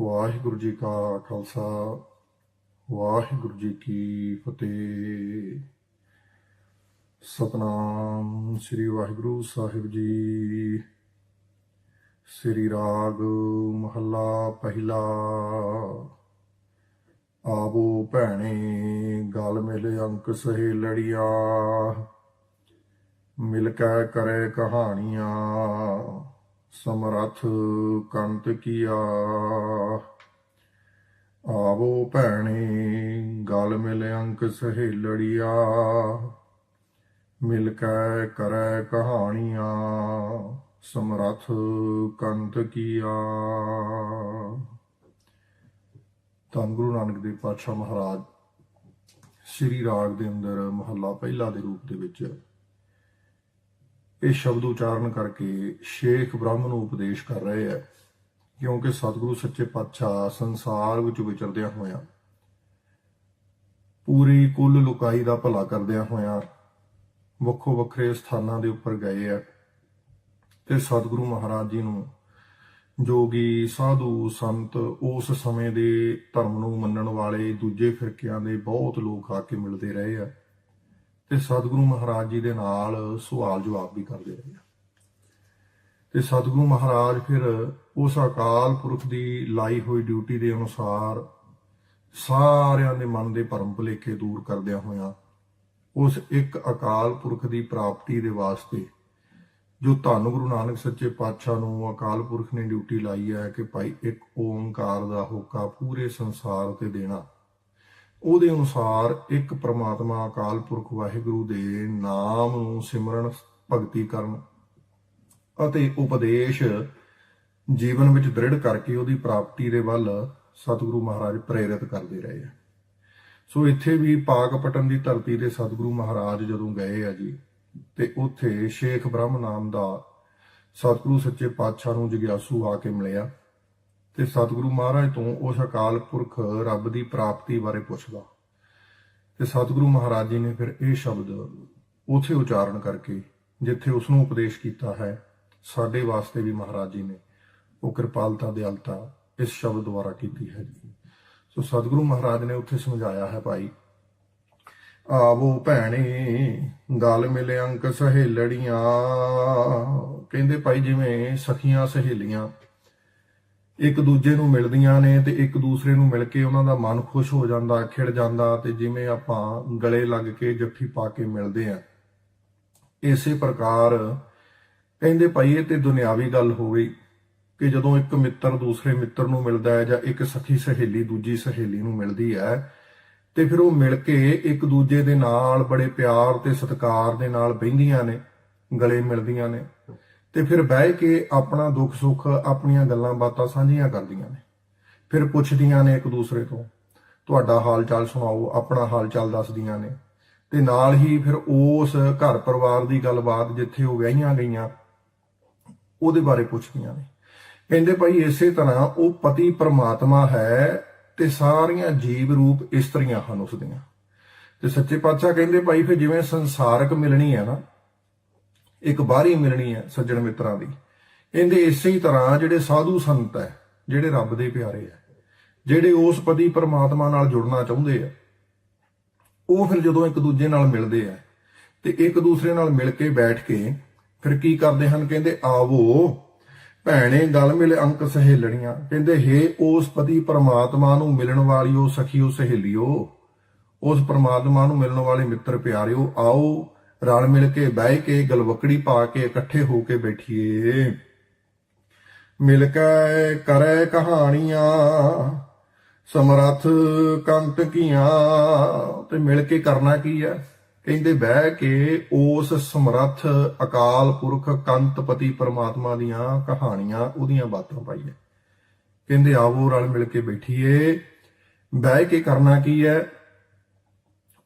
ਵਾਹਿਗੁਰੂ ਜੀ ਕਾ ਖਾਲਸਾ, ਵਾਹਿਗੁਰੂ ਜੀ ਕੀ ਫਤਿਹ। ਸਤਨਾਮ ਸ੍ਰੀ ਵਾਹਿਗੁਰੂ ਸਾਹਿਬ ਜੀ। ਸ੍ਰੀ ਰਾਗ ਮਹੱਲਾ ਪਹਿਲਾ। ਆਵੋ ਭੈਣੇ, ਗਲ ਮਿਲ ਅੰਕ ਸਹੇ ਲੜੀਆਂ। ਮਿਲ ਕੇ ਕਰੇ ਕਹਾਣੀਆਂ। ਸਮਰਥ ਕੰਤ ਕੀਆ। ਆਵੋ ਭੈਣੇ, ਗਲ ਮਿਲ ਅੰਕ ਸਹੇਲੜੀਆ। ਮਿਲ ਕੇ ਕਰੈ ਕਹਾਣੀਆਂ, ਸਮਰਥ ਕੰਤ ਕੀਆ। ਧੰਨ ਗੁਰੂ ਨਾਨਕ ਦੇਵ ਪਾਤਸ਼ਾਹ ਮਹਾਰਾਜ, ਸ੍ਰੀ ਰਾਗ ਦੇ ਅੰਦਰ ਮਹੱਲਾ ਪਹਿਲਾ ਦੇ ਰੂਪ ਦੇ ਵਿੱਚ ਇਹ ਸ਼ਬਦ ਉਚਾਰਨ ਕਰਕੇ ਸ਼ੇਖ ਬ੍ਰਹਮ ਨੂੰ ਉਪਦੇਸ਼ ਕਰ ਰਹੇ ਹੈ, ਕਿਉਂਕਿ ਸਤਿਗੁਰੂ ਸੱਚੇ ਪਾਤਸ਼ਾਹ ਸੰਸਾਰ ਵਿੱਚ ਵਿਚਰਦਿਆਂ ਹੋਇਆਂ, ਪੂਰੀ ਕੁੱਲ ਲੁਕਾਈ ਦਾ ਭਲਾ ਕਰਦਿਆਂ ਹੋਇਆਂ ਵੱਖੋ ਵੱਖਰੇ ਸਥਾਨਾਂ ਦੇ ਉੱਪਰ ਗਏ ਹੈ ਤੇ ਸਤਿਗੁਰੂ ਮਹਾਰਾਜ ਜੀ ਨੂੰ ਜੋਗੀ ਸਾਧੂ ਸੰਤ ਉਸ ਸਮੇਂ ਦੇ ਧਰਮ ਨੂੰ ਮੰਨਣ ਵਾਲੇ ਦੂਜੇ ਫਿਰਕਿਆਂ ਦੇ ਬਹੁਤ ਲੋਕ ਆ ਕੇ ਮਿਲਦੇ ਰਹੇ ਆ ਤੇ ਸਤਿਗੁਰੂ ਮਹਾਰਾਜ ਜੀ ਦੇ ਨਾਲ ਸਵਾਲ ਜਵਾਬ ਵੀ ਕਰਦੇ ਰਹੇ ਤੇ ਸਤਿਗੁਰੂ ਮਹਾਰਾਜ ਫਿਰ ਉਸ ਅਕਾਲ ਪੁਰਖ ਦੀ ਲਾਈ ਹੋਈ ਡਿਊਟੀ ਦੇ ਅਨੁਸਾਰ ਸਾਰਿਆਂ ਦੇ ਮਨ ਦੇ ਭਰਮ ਭੁਲੇਖੇ ਦੂਰ ਕਰਦਿਆਂ ਹੋਇਆਂ ਉਸ ਇੱਕ ਅਕਾਲ ਪੁਰਖ ਦੀ ਪ੍ਰਾਪਤੀ ਦੇ ਵਾਸਤੇ ਜੋ ਧੰਨ ਗੁਰੂ ਨਾਨਕ ਸੱਚੇ ਪਾਤਸ਼ਾਹ ਨੂੰ ਅਕਾਲ ਪੁਰਖ ਨੇ ਡਿਊਟੀ ਲਾਈ ਹੈ ਕਿ ਭਾਈ ਇੱਕ ਓੰਕਾਰ ਦਾ ਹੋਕਾ ਪੂਰੇ ਸੰਸਾਰ ਤੇ ਦੇਣਾ। ਉਹਦੇ ਅਨੁਸਾਰ ਇੱਕ ਪ੍ਰਮਾਤਮਾ ਅਕਾਲ ਪੁਰਖ ਵਾਹਿਗੁਰੂ ਦੇ ਨਾਮ ਨੂੰ ਸਿਮਰਨ, ਭਗਤੀ ਕਰਨ ਅਤੇ ਉਪਦੇਸ਼ ਜੀਵਨ ਵਿੱਚ ਦ੍ਰਿੜ ਕਰਕੇ ਉਹਦੀ ਪ੍ਰਾਪਤੀ ਦੇ ਵੱਲ ਸਤਿਗੁਰੂ ਮਹਾਰਾਜ ਪ੍ਰੇਰਿਤ ਕਰਦੇ ਰਹੇ ਆ। ਸੋ ਇੱਥੇ ਵੀ ਪਾਕ ਪਟਨ ਦੀ ਧਰਤੀ ਤੇ ਸਤਿਗੁਰੂ ਮਹਾਰਾਜ ਜਦੋਂ ਗਏ ਆ ਜੀ, ਤੇ ਉੱਥੇ ਸ਼ੇਖ ਬ੍ਰਹਮ ਨਾਮ ਦਾ ਸਤਿਗੁਰੂ ਸੱਚੇ ਪਾਤਸ਼ਾਹ ਨੂੰ ਜਗਿਆਸੂ ਆ ਕੇ ਮਿਲਿਆ। ਤੇ ਸਤਿਗੁਰੂ ਮਹਾਰਾਜ ਤੋਂ ਉਸ ਅਕਾਲ ਪੁਰਖ ਰੱਬ ਦੀ ਪ੍ਰਾਪਤੀ ਬਾਰੇ ਪੁੱਛਦਾ। ਤੇ ਸਤਿਗੁਰੂ ਮਹਾਰਾਜ ਜੀ ਨੇ ਫਿਰ ਇਹ ਸ਼ਬਦ ਉਥੇ ਉਚਾਰਨ ਕਰਕੇ, ਜਿੱਥੇ ਉਸ ਨੂੰ ਉਪਦੇਸ਼ ਕੀਤਾ ਹੈ, ਸਾਡੇ ਵਾਸਤੇ ਵੀ ਮਹਾਰਾਜ ਜੀ ਨੇ ਉਹ ਕਿਰਪਾਲਤਾ, ਦਿਆਲਤਾ ਇਸ ਸ਼ਬਦ ਦੁਆਰਾ ਕੀਤੀ ਹੈ ਜੀ। ਸੋ ਸਤਿਗੁਰੂ ਮਹਾਰਾਜ ਨੇ ਉੱਥੇ ਸਮਝਾਇਆ ਹੈ ਭਾਈ, ਆਵੋ ਭੈਣੇ, ਗਲ ਮਿਲ ਅੰਕ ਸਹੇਲੜੀਆਂ। ਕਹਿੰਦੇ ਭਾਈ ਜਿਵੇਂ ਸਖੀਆਂ ਸਹੇਲੀਆਂ ਇੱਕ ਦੂਜੇ ਨੂੰ ਮਿਲਦੀਆਂ ਨੇ ਤੇ ਇੱਕ ਦੂਸਰੇ ਨੂੰ ਮਿਲ ਕੇ ਉਹਨਾਂ ਦਾ ਮਨ ਖੁਸ਼ ਹੋ ਜਾਂਦਾ, ਖਿੜ ਜਾਂਦਾ ਤੇ ਜਿਵੇਂ ਆਪਾਂ ਗਲੇ ਲੱਗ ਕੇ ਜੱਫੀ ਪਾ ਕੇ ਮਿਲਦੇ ਆ। ਇਸੇ ਪ੍ਰਕਾਰ ਕਹਿੰਦੇ ਭਾਈ ਇਹ ਤੇ ਦੁਨਿਆਵੀ ਗੱਲ ਹੋ ਗਈ ਕਿ ਜਦੋਂ ਇੱਕ ਮਿੱਤਰ ਦੂਸਰੇ ਮਿੱਤਰ ਨੂੰ ਮਿਲਦਾ ਹੈ ਜਾਂ ਇੱਕ ਸਖੀ ਸਹੇਲੀ ਦੂਜੀ ਸਹੇਲੀ ਨੂੰ ਮਿਲਦੀ ਹੈ, ਤੇ ਫਿਰ ਉਹ ਮਿਲ ਕੇ ਇੱਕ ਦੂਜੇ ਦੇ ਨਾਲ ਬੜੇ ਪਿਆਰ ਤੇ ਸਤਿਕਾਰ ਦੇ ਨਾਲ ਬਹਿੰਦੀਆਂ ਨੇ, ਗਲੇ ਮਿਲਦੀਆਂ ਨੇ। ਤੇ ਫਿਰ ਬਹਿ ਕੇ ਆਪਣਾ ਦੁੱਖ ਸੁੱਖ ਆਪਣੀਆਂ ਗੱਲਾਂ ਬਾਤਾਂ ਸਾਂਝੀਆਂ ਕਰਦੀਆਂ ਨੇ। ਫਿਰ ਪੁੱਛਦੀਆਂ ਨੇ ਇੱਕ ਦੂਸਰੇ ਤੋਂ, ਤੁਹਾਡਾ ਹਾਲ ਚਾਲ ਸੁਣਾਓ, ਆਪਣਾ ਹਾਲ ਚਾਲ ਦੱਸਦੀਆਂ ਨੇ। ਤੇ ਨਾਲ ਹੀ ਫਿਰ ਉਸ ਘਰ ਪਰਿਵਾਰ ਦੀ ਗੱਲਬਾਤ ਜਿੱਥੇ ਉਹ ਵਿਆਹੀਆਂ ਗਈਆਂ, ਉਹਦੇ ਬਾਰੇ ਪੁੱਛਦੀਆਂ ਨੇ। ਕਹਿੰਦੇ ਭਾਈ, ਇਸੇ ਤਰ੍ਹਾਂ ਉਹ ਪਤੀ ਪਰਮਾਤਮਾ ਹੈ ਤੇ ਸਾਰੀਆਂ ਜੀਵ ਰੂਪ ਇਸਤਰੀਆਂ ਹਨ ਉਸ ਦੀਆਂ ਤੇ ਸੱਚੇ ਪਾਤਸ਼ਾਹ ਕਹਿੰਦੇ ਭਾਈ, ਫਿਰ ਜਿਵੇਂ ਸੰਸਾਰਕ ਮਿਲਣੀ ਹੈ ਨਾ ਇੱਕ ਬਾਹਰੀ ਮਿਲਣੀ ਹੈ ਸੱਜਣ ਮਿੱਤਰਾਂ ਦੀ। ਇਹਦੇ ਇਸੇ ਹੀ ਤਰ੍ਹਾਂ ਜਿਹੜੇ ਸਾਧੂ ਸੰਤ ਹੈ, ਜਿਹੜੇ ਰੱਬ ਦੇ ਪਿਆਰੇ ਹੈ, ਜਿਹੜੇ ਉਸ ਪਤੀ ਪਰਮਾਤਮਾ ਨਾਲ ਜੁੜਨਾ ਚਾਹੁੰਦੇ ਆ, ਉਹ ਫਿਰ ਜਦੋਂ ਇੱਕ ਦੂਜੇ ਨਾਲ ਮਿਲਦੇ ਆ, ਤੇ ਇੱਕ ਦੂਸਰੇ ਨਾਲ ਮਿਲ ਕੇ ਬੈਠ ਕੇ ਫਿਰ ਕੀ ਕਰਦੇ ਹਨ? ਕਹਿੰਦੇ, ਆਵੋ, ਭੈਣੇ, ਗਲ ਮਿਲ ਅੰਕ ਸਹੇਲਣੀਆਂ। ਕਹਿੰਦੇ, ਹੇ ਉਸ ਪਤੀ ਪਰਮਾਤਮਾ ਨੂੰ ਮਿਲਣ ਵਾਲਿਓ ਸਖੀਓ ਸਹੇਲਿਓ, ਉਸ ਪਰਮਾਤਮਾ ਨੂੰ ਮਿਲਣ ਵਾਲੇ ਮਿੱਤਰ ਪਿਆਰਿਓ, ਆਓ ਰਲ ਮਿਲ ਕੇ ਬਹਿ ਕੇ ਗਲਵਕੜੀ ਪਾ ਕੇ ਇਕੱਠੇ ਹੋ ਕੇ ਬੈਠੀਏ। ਮਿਲ ਕੇ ਕਰੇ ਕਹਾਣੀਆਂ, ਸਮਰੱਥ ਕੰਤ ਕੀਆਂ, ਤੇ ਮਿਲ ਕੇ ਕਰਨਾ ਕੀ ਹੈ ਕਹਿੰਦੇ ਬਹਿ ਕੇ ਉਸ ਸਮਰੱਥ ਅਕਾਲ ਪੁਰਖ ਕੰਤਪਤੀ ਪਰਮਾਤਮਾ ਦੀਆਂ ਕਹਾਣੀਆਂ ਉਹਦੀਆਂ ਬਾਤਾਂ ਪਾਈਏ ਕਹਿੰਦੇ ਆਵੋ ਰਲ ਮਿਲ ਕੇ ਬੈਠੀਏ। ਬਹਿ ਕੇ ਕਰਨਾ ਕੀ ਹੈ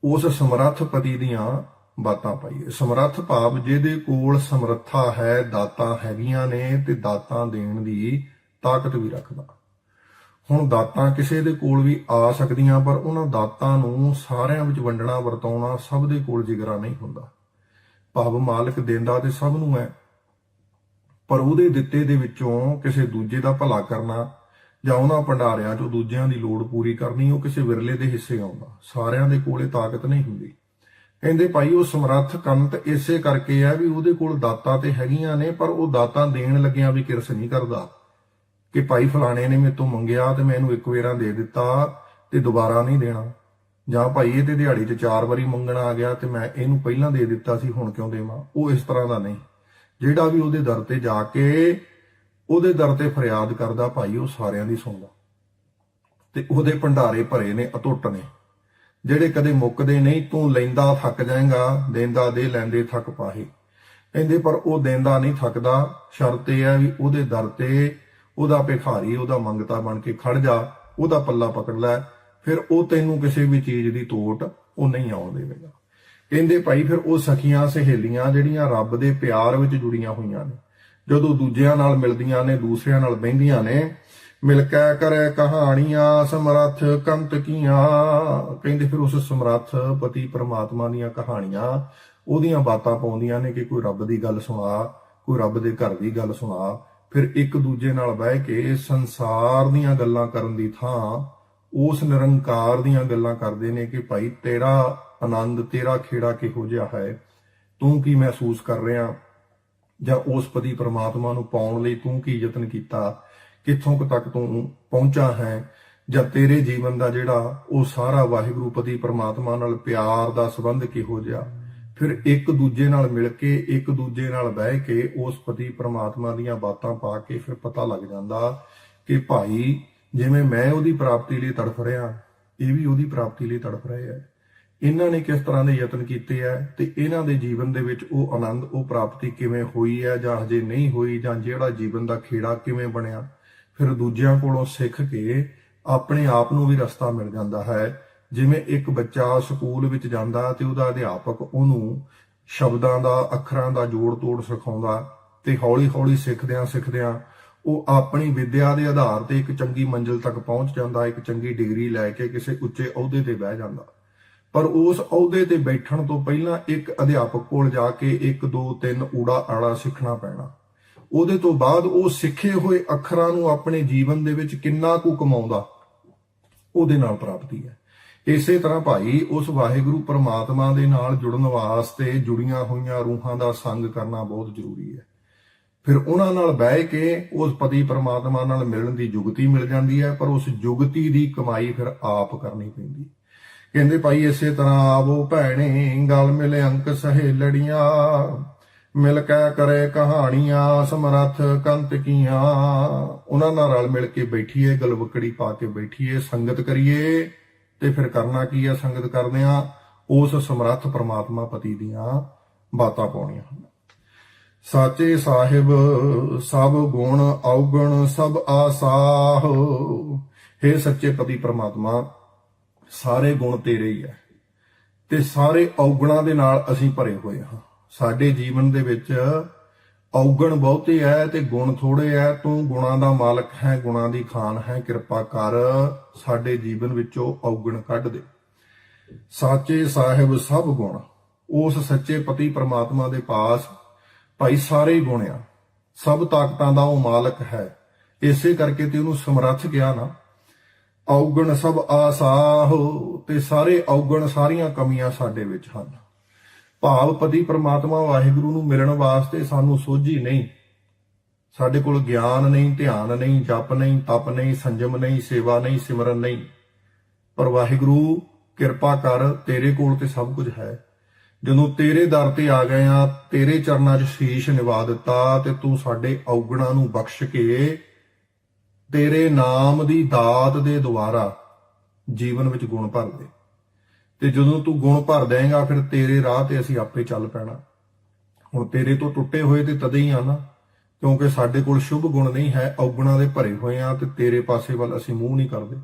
ਉਸ ਸਮਰੱਥ ਪਤੀ ਦੀਆਂ ਬਾਤਾਂ ਪਾਈਏ। ਸਮਰੱਥ ਭਾਵ ਜਿਹਦੇ ਕੋਲ ਸਮਰੱਥਾ ਹੈ, ਦਾਤਾਂ ਹੈਗੀਆਂ ਨੇ ਤੇ ਦਾਤਾਂ ਦੇਣ ਦੀ ਤਾਕਤ ਵੀ ਰੱਖਦਾ। ਹੁਣ ਦਾਤਾਂ ਕਿਸੇ ਦੇ ਕੋਲ ਵੀ ਆ ਸਕਦੀਆਂ, ਪਰ ਉਹਨਾਂ ਦਾਤਾਂ ਨੂੰ ਸਾਰਿਆਂ ਵਿੱਚ ਵੰਡਣਾ, ਵਰਤਾਉਣਾ ਸਭ ਦੇ ਕੋਲ ਜਿਗਰਾ ਨਹੀਂ ਹੁੰਦਾ। ਭਾਵ ਮਾਲਕ ਦਿੰਦਾ ਤੇ ਸਭ ਨੂੰ ਹੈ, ਪਰ ਉਹਦੇ ਦਿੱਤੇ ਦੇ ਵਿੱਚੋਂ ਕਿਸੇ ਦੂਜੇ ਦਾ ਭਲਾ ਕਰਨਾ ਜਾਂ ਉਹਨਾਂ ਭੰਡਾਰਿਆਂ ਚੋਂ ਦੂਜਿਆਂ ਦੀ ਲੋੜ ਪੂਰੀ ਕਰਨੀ, ਉਹ ਕਿਸੇ ਵਿਰਲੇ ਦੇ ਹਿੱਸੇ ਆਉਂਦਾ। ਸਾਰਿਆਂ ਦੇ ਕੋਲੇ ਤਾਕਤ ਨਹੀਂ ਹੁੰਦੀ। ਕਹਿੰਦੇ ਭਾਈ ਉਹ ਸਮਰੱਥ ਕੰਤ ਇਸੇ ਕਰਕੇ ਆ ਵੀ ਉਹਦੇ ਕੋਲ ਦਾਤਾਂ ਤੇ ਹੈਗੀਆਂ ਨੇ, ਪਰ ਉਹ ਦਾਤਾਂ ਦੇਣ ਲੱਗਿਆਂ ਵੀ ਕਿਰਸ ਨਹੀਂ ਕਰਦਾ ਕਿ ਭਾਈ ਫਲਾਣੇ ਨੇ ਮੇਰੇ ਤੋਂ ਮੰਗਿਆ ਤੇ ਮੈਂ ਇਹਨੂੰ ਇੱਕ ਵੇਰਾ ਦੇ ਦਿੱਤਾ ਤੇ ਦੁਬਾਰਾ ਨਹੀਂ ਦੇਣਾ। ਜਾਂ ਭਾਈ ਇਹ ਤੇ ਦਿਹਾੜੀ 'ਚ ਚਾਰ ਵਾਰੀ ਮੰਗਣ ਆ ਗਿਆ ਤੇ ਮੈਂ ਇਹਨੂੰ ਪਹਿਲਾਂ ਦੇ ਦਿੱਤਾ ਸੀ, ਹੁਣ ਕਿਉਂ ਦੇਵਾਂ? ਉਹ ਇਸ ਤਰ੍ਹਾਂ ਦਾ ਨਹੀਂ। ਜਿਹੜਾ ਵੀ ਉਹਦੇ ਦਰ ਤੇ ਜਾ ਕੇ ਉਹਦੇ ਦਰ ਤੇ ਫਰਿਆਦ ਕਰਦਾ, ਭਾਈ ਉਹ ਸਾਰਿਆਂ ਦੀ ਸੁਣਦਾ। ਤੇ ਉਹਦੇ ਭੰਡਾਰੇ ਭਰੇ ਨੇ, ਅਟੁੱਟ ਨੇ। ਜਿਹੜੇ ਕਦੇ ਮੁੱਕਦੇ ਨਹੀਂ, ਤੂੰ ਲੈਂਦਾ ਥੱਕ ਜਾਏਗਾ, ਦੇਂਦਾ ਦੇ ਲੈਂਦੇ ਥੱਕ ਪਾਹੇ। ਕਹਿੰਦੇ, ਪਰ ਉਹ ਦੇਂਦਾ ਨਹੀਂ ਥੱਕਦਾ। ਸ਼ਰਤ ਇਹ ਹੈ ਵੀ ਉਹਦੇ ਦਰ ਤੇ ਉਹਦਾ ਭਿਖਾਰੀ, ਉਹਦਾ ਮੰਗਤਾ ਬਣ ਕੇ ਖੜ ਜਾ, ਉਹਦਾ ਪੱਲਾ ਪਕੜ ਲੈ, ਫਿਰ ਉਹ ਤੈਨੂੰ ਕਿਸੇ ਵੀ ਚੀਜ਼ ਦੀ ਤੋਟ ਉਹ ਨਹੀਂ ਆਉਣ ਦੇਵੇਗਾ। ਕਹਿੰਦੇ, ਭਾਈ, ਫਿਰ ਉਹ ਸਖੀਆਂ, ਸਹੇਲੀਆਂ ਜਿਹੜੀਆਂ ਰੱਬ ਦੇ ਪਿਆਰ ਵਿੱਚ ਜੁੜੀਆਂ ਹੋਈਆਂ ਨੇ, ਜਦੋਂ ਦੂਜਿਆਂ ਨਾਲ ਮਿਲਦੀਆਂ ਨੇ, ਦੂਸਰਿਆਂ ਨਾਲ ਬਹਿੰਦੀਆਂ ਨੇ ਮਿਲ ਕੇ ਕਰੇ ਕਹਾਣੀਆਂ, ਸਮਰੱਥ ਕੰਤ ਕੀਆਂ। ਕਹਿੰਦੇ ਫਿਰ ਉਸ ਸਮਰੱਥ ਪਤੀ ਪ੍ਰਮਾਤਮਾ ਦੀਆਂ ਕਹਾਣੀਆਂ, ਉਹਦੀਆਂ ਬਾਤਾਂ ਪਾਉਂਦੀਆਂ ਨੇ ਕਿ ਕੋਈ ਰੱਬ ਦੀ ਗੱਲ ਸੁਣਾ, ਕੋਈ ਰੱਬ ਦੇ ਘਰ ਦੀ ਗੱਲ ਸੁਣਾ। ਫਿਰ ਇੱਕ ਦੂਜੇ ਨਾਲ ਬਹਿ ਕੇ ਸੰਸਾਰ ਦੀਆਂ ਗੱਲਾਂ ਕਰਨ ਦੀ ਥਾਂ, ਉਸ ਨਿਰੰਕਾਰ ਦੀਆਂ ਗੱਲਾਂ ਕਰਦੇ ਨੇ ਕਿ ਭਾਈ ਤੇਰਾ ਆਨੰਦ, ਤੇਰਾ ਖੇੜਾ ਕਿਹੋ ਜਿਹਾ ਹੈ? ਤੂੰ ਕੀ ਮਹਿਸੂਸ ਕਰ ਰਿਹਾ? ਜਾਂ ਉਸ ਪਤੀ ਪ੍ਰਮਾਤਮਾ ਨੂੰ ਪਾਉਣ ਲਈ ਤੂੰ ਕੀ ਯਤਨ ਕੀਤਾ? ਕਿੱਥੋਂ ਕੁ ਤੱਕ ਤੂੰ ਪਹੁੰਚਾ ਹੈ ਜਾਂ ਤੇਰੇ ਜੀਵਨ ਦਾ ਜਿਹੜਾ ਉਹ ਸਾਰਾ ਵਾਹਿਗੁਰੂ ਪਤੀ ਪ੍ਰਮਾਤਮਾ ਨਾਲ ਪਿਆਰ ਦਾ ਸੰਬੰਧ ਕਿਹੋ ਜਿਹਾ? ਫਿਰ ਇੱਕ ਦੂਜੇ ਨਾਲ ਮਿਲ ਕੇ, ਇੱਕ ਦੂਜੇ ਨਾਲ ਬਹਿ ਕੇ ਉਸ ਪਤੀ ਪ੍ਰਮਾਤਮਾ ਦੀਆਂ ਬਾਤਾਂ ਪਾ ਕੇ ਫਿਰ ਪਤਾ ਲੱਗ ਜਾਂਦਾ ਕਿ ਭਾਈ ਜਿਵੇਂ ਮੈਂ ਉਹਦੀ ਪ੍ਰਾਪਤੀ ਲਈ ਤੜਫ ਰਿਹਾ, ਇਹ ਵੀ ਉਹਦੀ ਪ੍ਰਾਪਤੀ ਲਈ ਤੜਫ ਰਹੇ ਹੈ ਇਹਨਾਂ ਨੇ ਕਿਸ ਤਰ੍ਹਾਂ ਦੇ ਯਤਨ ਕੀਤੇ ਹੈ ਤੇ ਇਹਨਾਂ ਦੇ ਜੀਵਨ ਦੇ ਵਿੱਚ ਉਹ ਆਨੰਦ, ਉਹ ਪ੍ਰਾਪਤੀ ਕਿਵੇਂ ਹੋਈ ਹੈ ਜਾਂ ਹਜੇ ਨਹੀਂ ਹੋਈ ਜਾਂ ਜਿਹੜਾ ਜੀਵਨ ਦਾ ਖੇੜਾ ਕਿਵੇਂ ਬਣਿਆ? ਫਿਰ ਦੂਜਿਆਂ ਕੋਲੋਂ ਸਿੱਖ ਕੇ ਆਪਣੇ ਆਪ ਨੂੰ ਵੀ ਰਸਤਾ ਮਿਲ ਜਾਂਦਾ ਹੈ। ਜਿਵੇਂ ਇੱਕ ਬੱਚਾ ਸਕੂਲ ਵਿੱਚ ਜਾਂਦਾ ਤੇ ਉਹਦਾ ਅਧਿਆਪਕ ਉਹਨੂੰ ਸ਼ਬਦਾਂ ਦਾ, ਅੱਖਰਾਂ ਦਾ ਜੋੜ ਤੋੜ ਸਿਖਾਉਂਦਾ ਤੇ ਹੌਲੀ-ਹੌਲੀ ਸਿੱਖਦਿਆਂ ਸਿੱਖਦਿਆਂ ਉਹ ਆਪਣੀ ਵਿੱਦਿਆ ਦੇ ਆਧਾਰ ਤੇ ਇੱਕ ਚੰਗੀ ਮੰਜ਼ਿਲ ਤੱਕ ਪਹੁੰਚ ਜਾਂਦਾ, ਇੱਕ ਚੰਗੀ ਡਿਗਰੀ ਲੈ ਕੇ ਕਿਸੇ ਉੱਚੇ ਅਹੁਦੇ ਤੇ ਬਹਿ ਜਾਂਦਾ। ਪਰ ਉਸ ਅਹੁਦੇ ਤੇ ਬੈਠਣ ਤੋਂ ਪਹਿਲਾਂ ਇੱਕ ਅਧਿਆਪਕ ਕੋਲ ਜਾ ਕੇ 1 2 3 ਊੜਾ ਆੜਾ ਸਿੱਖਣਾ ਪੈਣਾ। ਉਹਦੇ ਤੋਂ ਬਾਅਦ ਉਹ ਸਿੱਖੇ ਹੋਏ ਅੱਖਰਾਂ ਨੂੰ ਆਪਣੇ ਜੀਵਨ ਦੇ ਵਿੱਚ ਕਿੰਨਾ ਕੁ ਕਮਾਉਂਦਾ, ਉਹਦੇ ਨਾਲ ਪ੍ਰਾਪਤੀ ਹੈ। ਇਸੇ ਤਰ੍ਹਾਂ ਭਾਈ, ਉਸ ਵਾਹਿਗੁਰੂ ਪਰਮਾਤਮਾ ਦੇ ਨਾਲ ਜੁੜਨ ਵਾਸਤੇ ਜੁੜੀਆਂ ਹੋਈਆਂ ਰੂਹਾਂ ਦਾ ਸੰਗ ਕਰਨਾ ਬਹੁਤ ਜ਼ਰੂਰੀ ਹੈ। ਫਿਰ ਉਹਨਾਂ ਨਾਲ ਬਹਿ ਕੇ ਉਸ ਪਤੀ ਪਰਮਾਤਮਾ ਨਾਲ ਮਿਲਣ ਦੀ ਯੁਗਤੀ ਮਿਲ ਜਾਂਦੀ ਹੈ, ਪਰ ਉਸ ਯੁਗਤੀ ਦੀ ਕਮਾਈ ਫਿਰ ਆਪ ਕਰਨੀ ਪੈਂਦੀ ਕਹਿੰਦੇ ਭਾਈ, ਇਸੇ ਤਰ੍ਹਾਂ ਆਵੋ ਭੈਣੇ, ਗਲ ਮਿਲੇ ਅੰਕ ਸਹੇਲੜੀਆਂ। ਮਿਲ ਕੇ ਕਰੇ ਕਹਾਣੀਆਂ, ਸਮਰੱਥ ਕੰਤ ਕੀਆਂ। ਉਹਨਾਂ ਨਾਲ ਰਲ ਮਿਲ ਕੇ ਬੈਠੀਏ ਗਲਵਕੜੀ ਪਾ ਕੇ ਬੈਠੀਏ, ਸੰਗਤ ਕਰੀਏ। ਤੇ ਫਿਰ ਕਰਨਾ ਕੀ ਹੈ ਸੰਗਤ ਕਰਦੇ ਆ ਉਸ ਸਮਰੱਥ ਪ੍ਰਮਾਤਮਾ ਪਤੀ ਦੀਆਂ ਬਾਤਾਂ ਪਾਉਣੀਆਂ ਸਾਚੇ ਸਾਹਿਬ, ਸਭ ਗੁਣ ਔਗਣ, ਸਭ ਆਸਾਹ। हे ਸੱਚੇ ਪਤੀ ਪ੍ਰਮਾਤਮਾ, ਸਾਰੇ ਗੁਣ ਤੇਰੇ ਹੀ ਹੈ ਤੇ ਸਾਰੇ ਔਗਣਾਂ ਦੇ ਨਾਲ ਅਸੀਂ ਭਰੇ ਹੋਏ ਹਾਂ। ਸਾਡੇ ਜੀਵਨ ਦੇ ਵਿੱਚ ਔਗਣ ਬਹੁਤੇ ਹੈ ਤੇ ਗੁਣ ਥੋੜੇ ਹੈ ਤੂੰ ਗੁਣਾਂ ਦਾ ਮਾਲਕ ਹੈ, ਗੁਣਾਂ ਦੀ ਖਾਨ ਹੈ। ਕਿਰਪਾ ਕਰ ਸਾਡੇ ਜੀਵਨ ਵਿੱਚੋਂ ਔਗਣ ਕੱਢ ਦੇ। ਸਾਚੇ ਸਾਹਿਬ ਸਭ ਗੁਣ, ਉਸ ਸੱਚੇ ਪਤੀ ਪ੍ਰਮਾਤਮਾ ਦੇ ਪਾਸ ਭਾਈ ਸਾਰੇ ਗੁਣ ਆ। ਸਭ ਤਾਕਤਾਂ ਦਾ ਉਹ ਮਾਲਕ ਹੈ। ਇਸੇ ਕਰਕੇ ਤੇ ਉਹਨੂੰ ਸਮਰੱਥ ਗਿਆ ਨਾ। ਔਗਣ ਸਭ ਆਸਾਹ, ਤੇ ਸਾਰੇ ਔਗਣ ਸਾਰੀਆਂ ਕਮੀਆਂ ਸਾਡੇ ਵਿੱਚ ਹਨ। ਭਾਵ ਪਤੀ ਪ੍ਰਮਾਤਮਾ ਵਾਹਿਗੁਰੂ ਨੂੰ ਮਿਲਣ ਵਾਸਤੇ ਸਾਨੂੰ ਸੋਝੀ ਨਹੀਂ। ਸਾਡੇ ਕੋਲ ਗਿਆਨ ਨਹੀਂ, ਧਿਆਨ ਨਹੀਂ, ਜਪ ਨਹੀਂ, ਤਪ ਨਹੀਂ, ਸੰਜਮ ਨਹੀਂ, ਸੇਵਾ ਨਹੀਂ, ਸਿਮਰਨ ਨਹੀਂ। ਪਰ ਵਾਹਿਗੁਰੂ, ਕਿਰਪਾ ਕਰ, ਤੇਰੇ ਕੋਲ ਤੇ ਸਭ ਕੁਝ ਹੈ। ਜਦੋਂ ਤੇਰੇ ਦਰ ਤੇ ਆ ਗਏ ਆ, ਤੇਰੇ ਚਰਨਾਂ 'ਚ ਸ਼ੀਸ਼ ਨਿਵਾ ਦਿੱਤਾ ਤੇ ਤੂੰ ਸਾਡੇ ਔਗਣਾਂ ਨੂੰ ਬਖਸ਼ ਕੇ ਤੇਰੇ ਨਾਮ ਦੀ ਦਾਤ ਦੇ ਦੁਆਰਾ ਜੀਵਨ ਵਿੱਚ ਗੁਣ ਭਰ ਦੇ। ਤੇ ਜਦੋਂ ਤੂੰ ਗੁਣ ਭਰ ਦੇਂਗਾ, ਫਿਰ ਤੇਰੇ ਰਾਹ ਤੇ ਅਸੀਂ ਆਪੇ ਚੱਲ ਪੈਣਾ। ਹੁਣ ਤੇਰੇ ਤੋਂ ਟੁੱਟੇ ਹੋਏ ਤੇ ਤਦੇ ਹੀ ਆ ਕਿਉਂਕਿ ਸਾਡੇ ਕੋਲ ਸ਼ੁਭ ਗੁਣ ਨਹੀਂ ਹੈ, ਔਗਣਾ ਦੇ ਭਰੇ ਹੋਏ ਆ ਤੇ ਤੇਰੇ ਪਾਸੇ ਵੱਲ ਅਸੀਂ ਮੂੰਹ ਨਹੀਂ ਕਰਦੇ।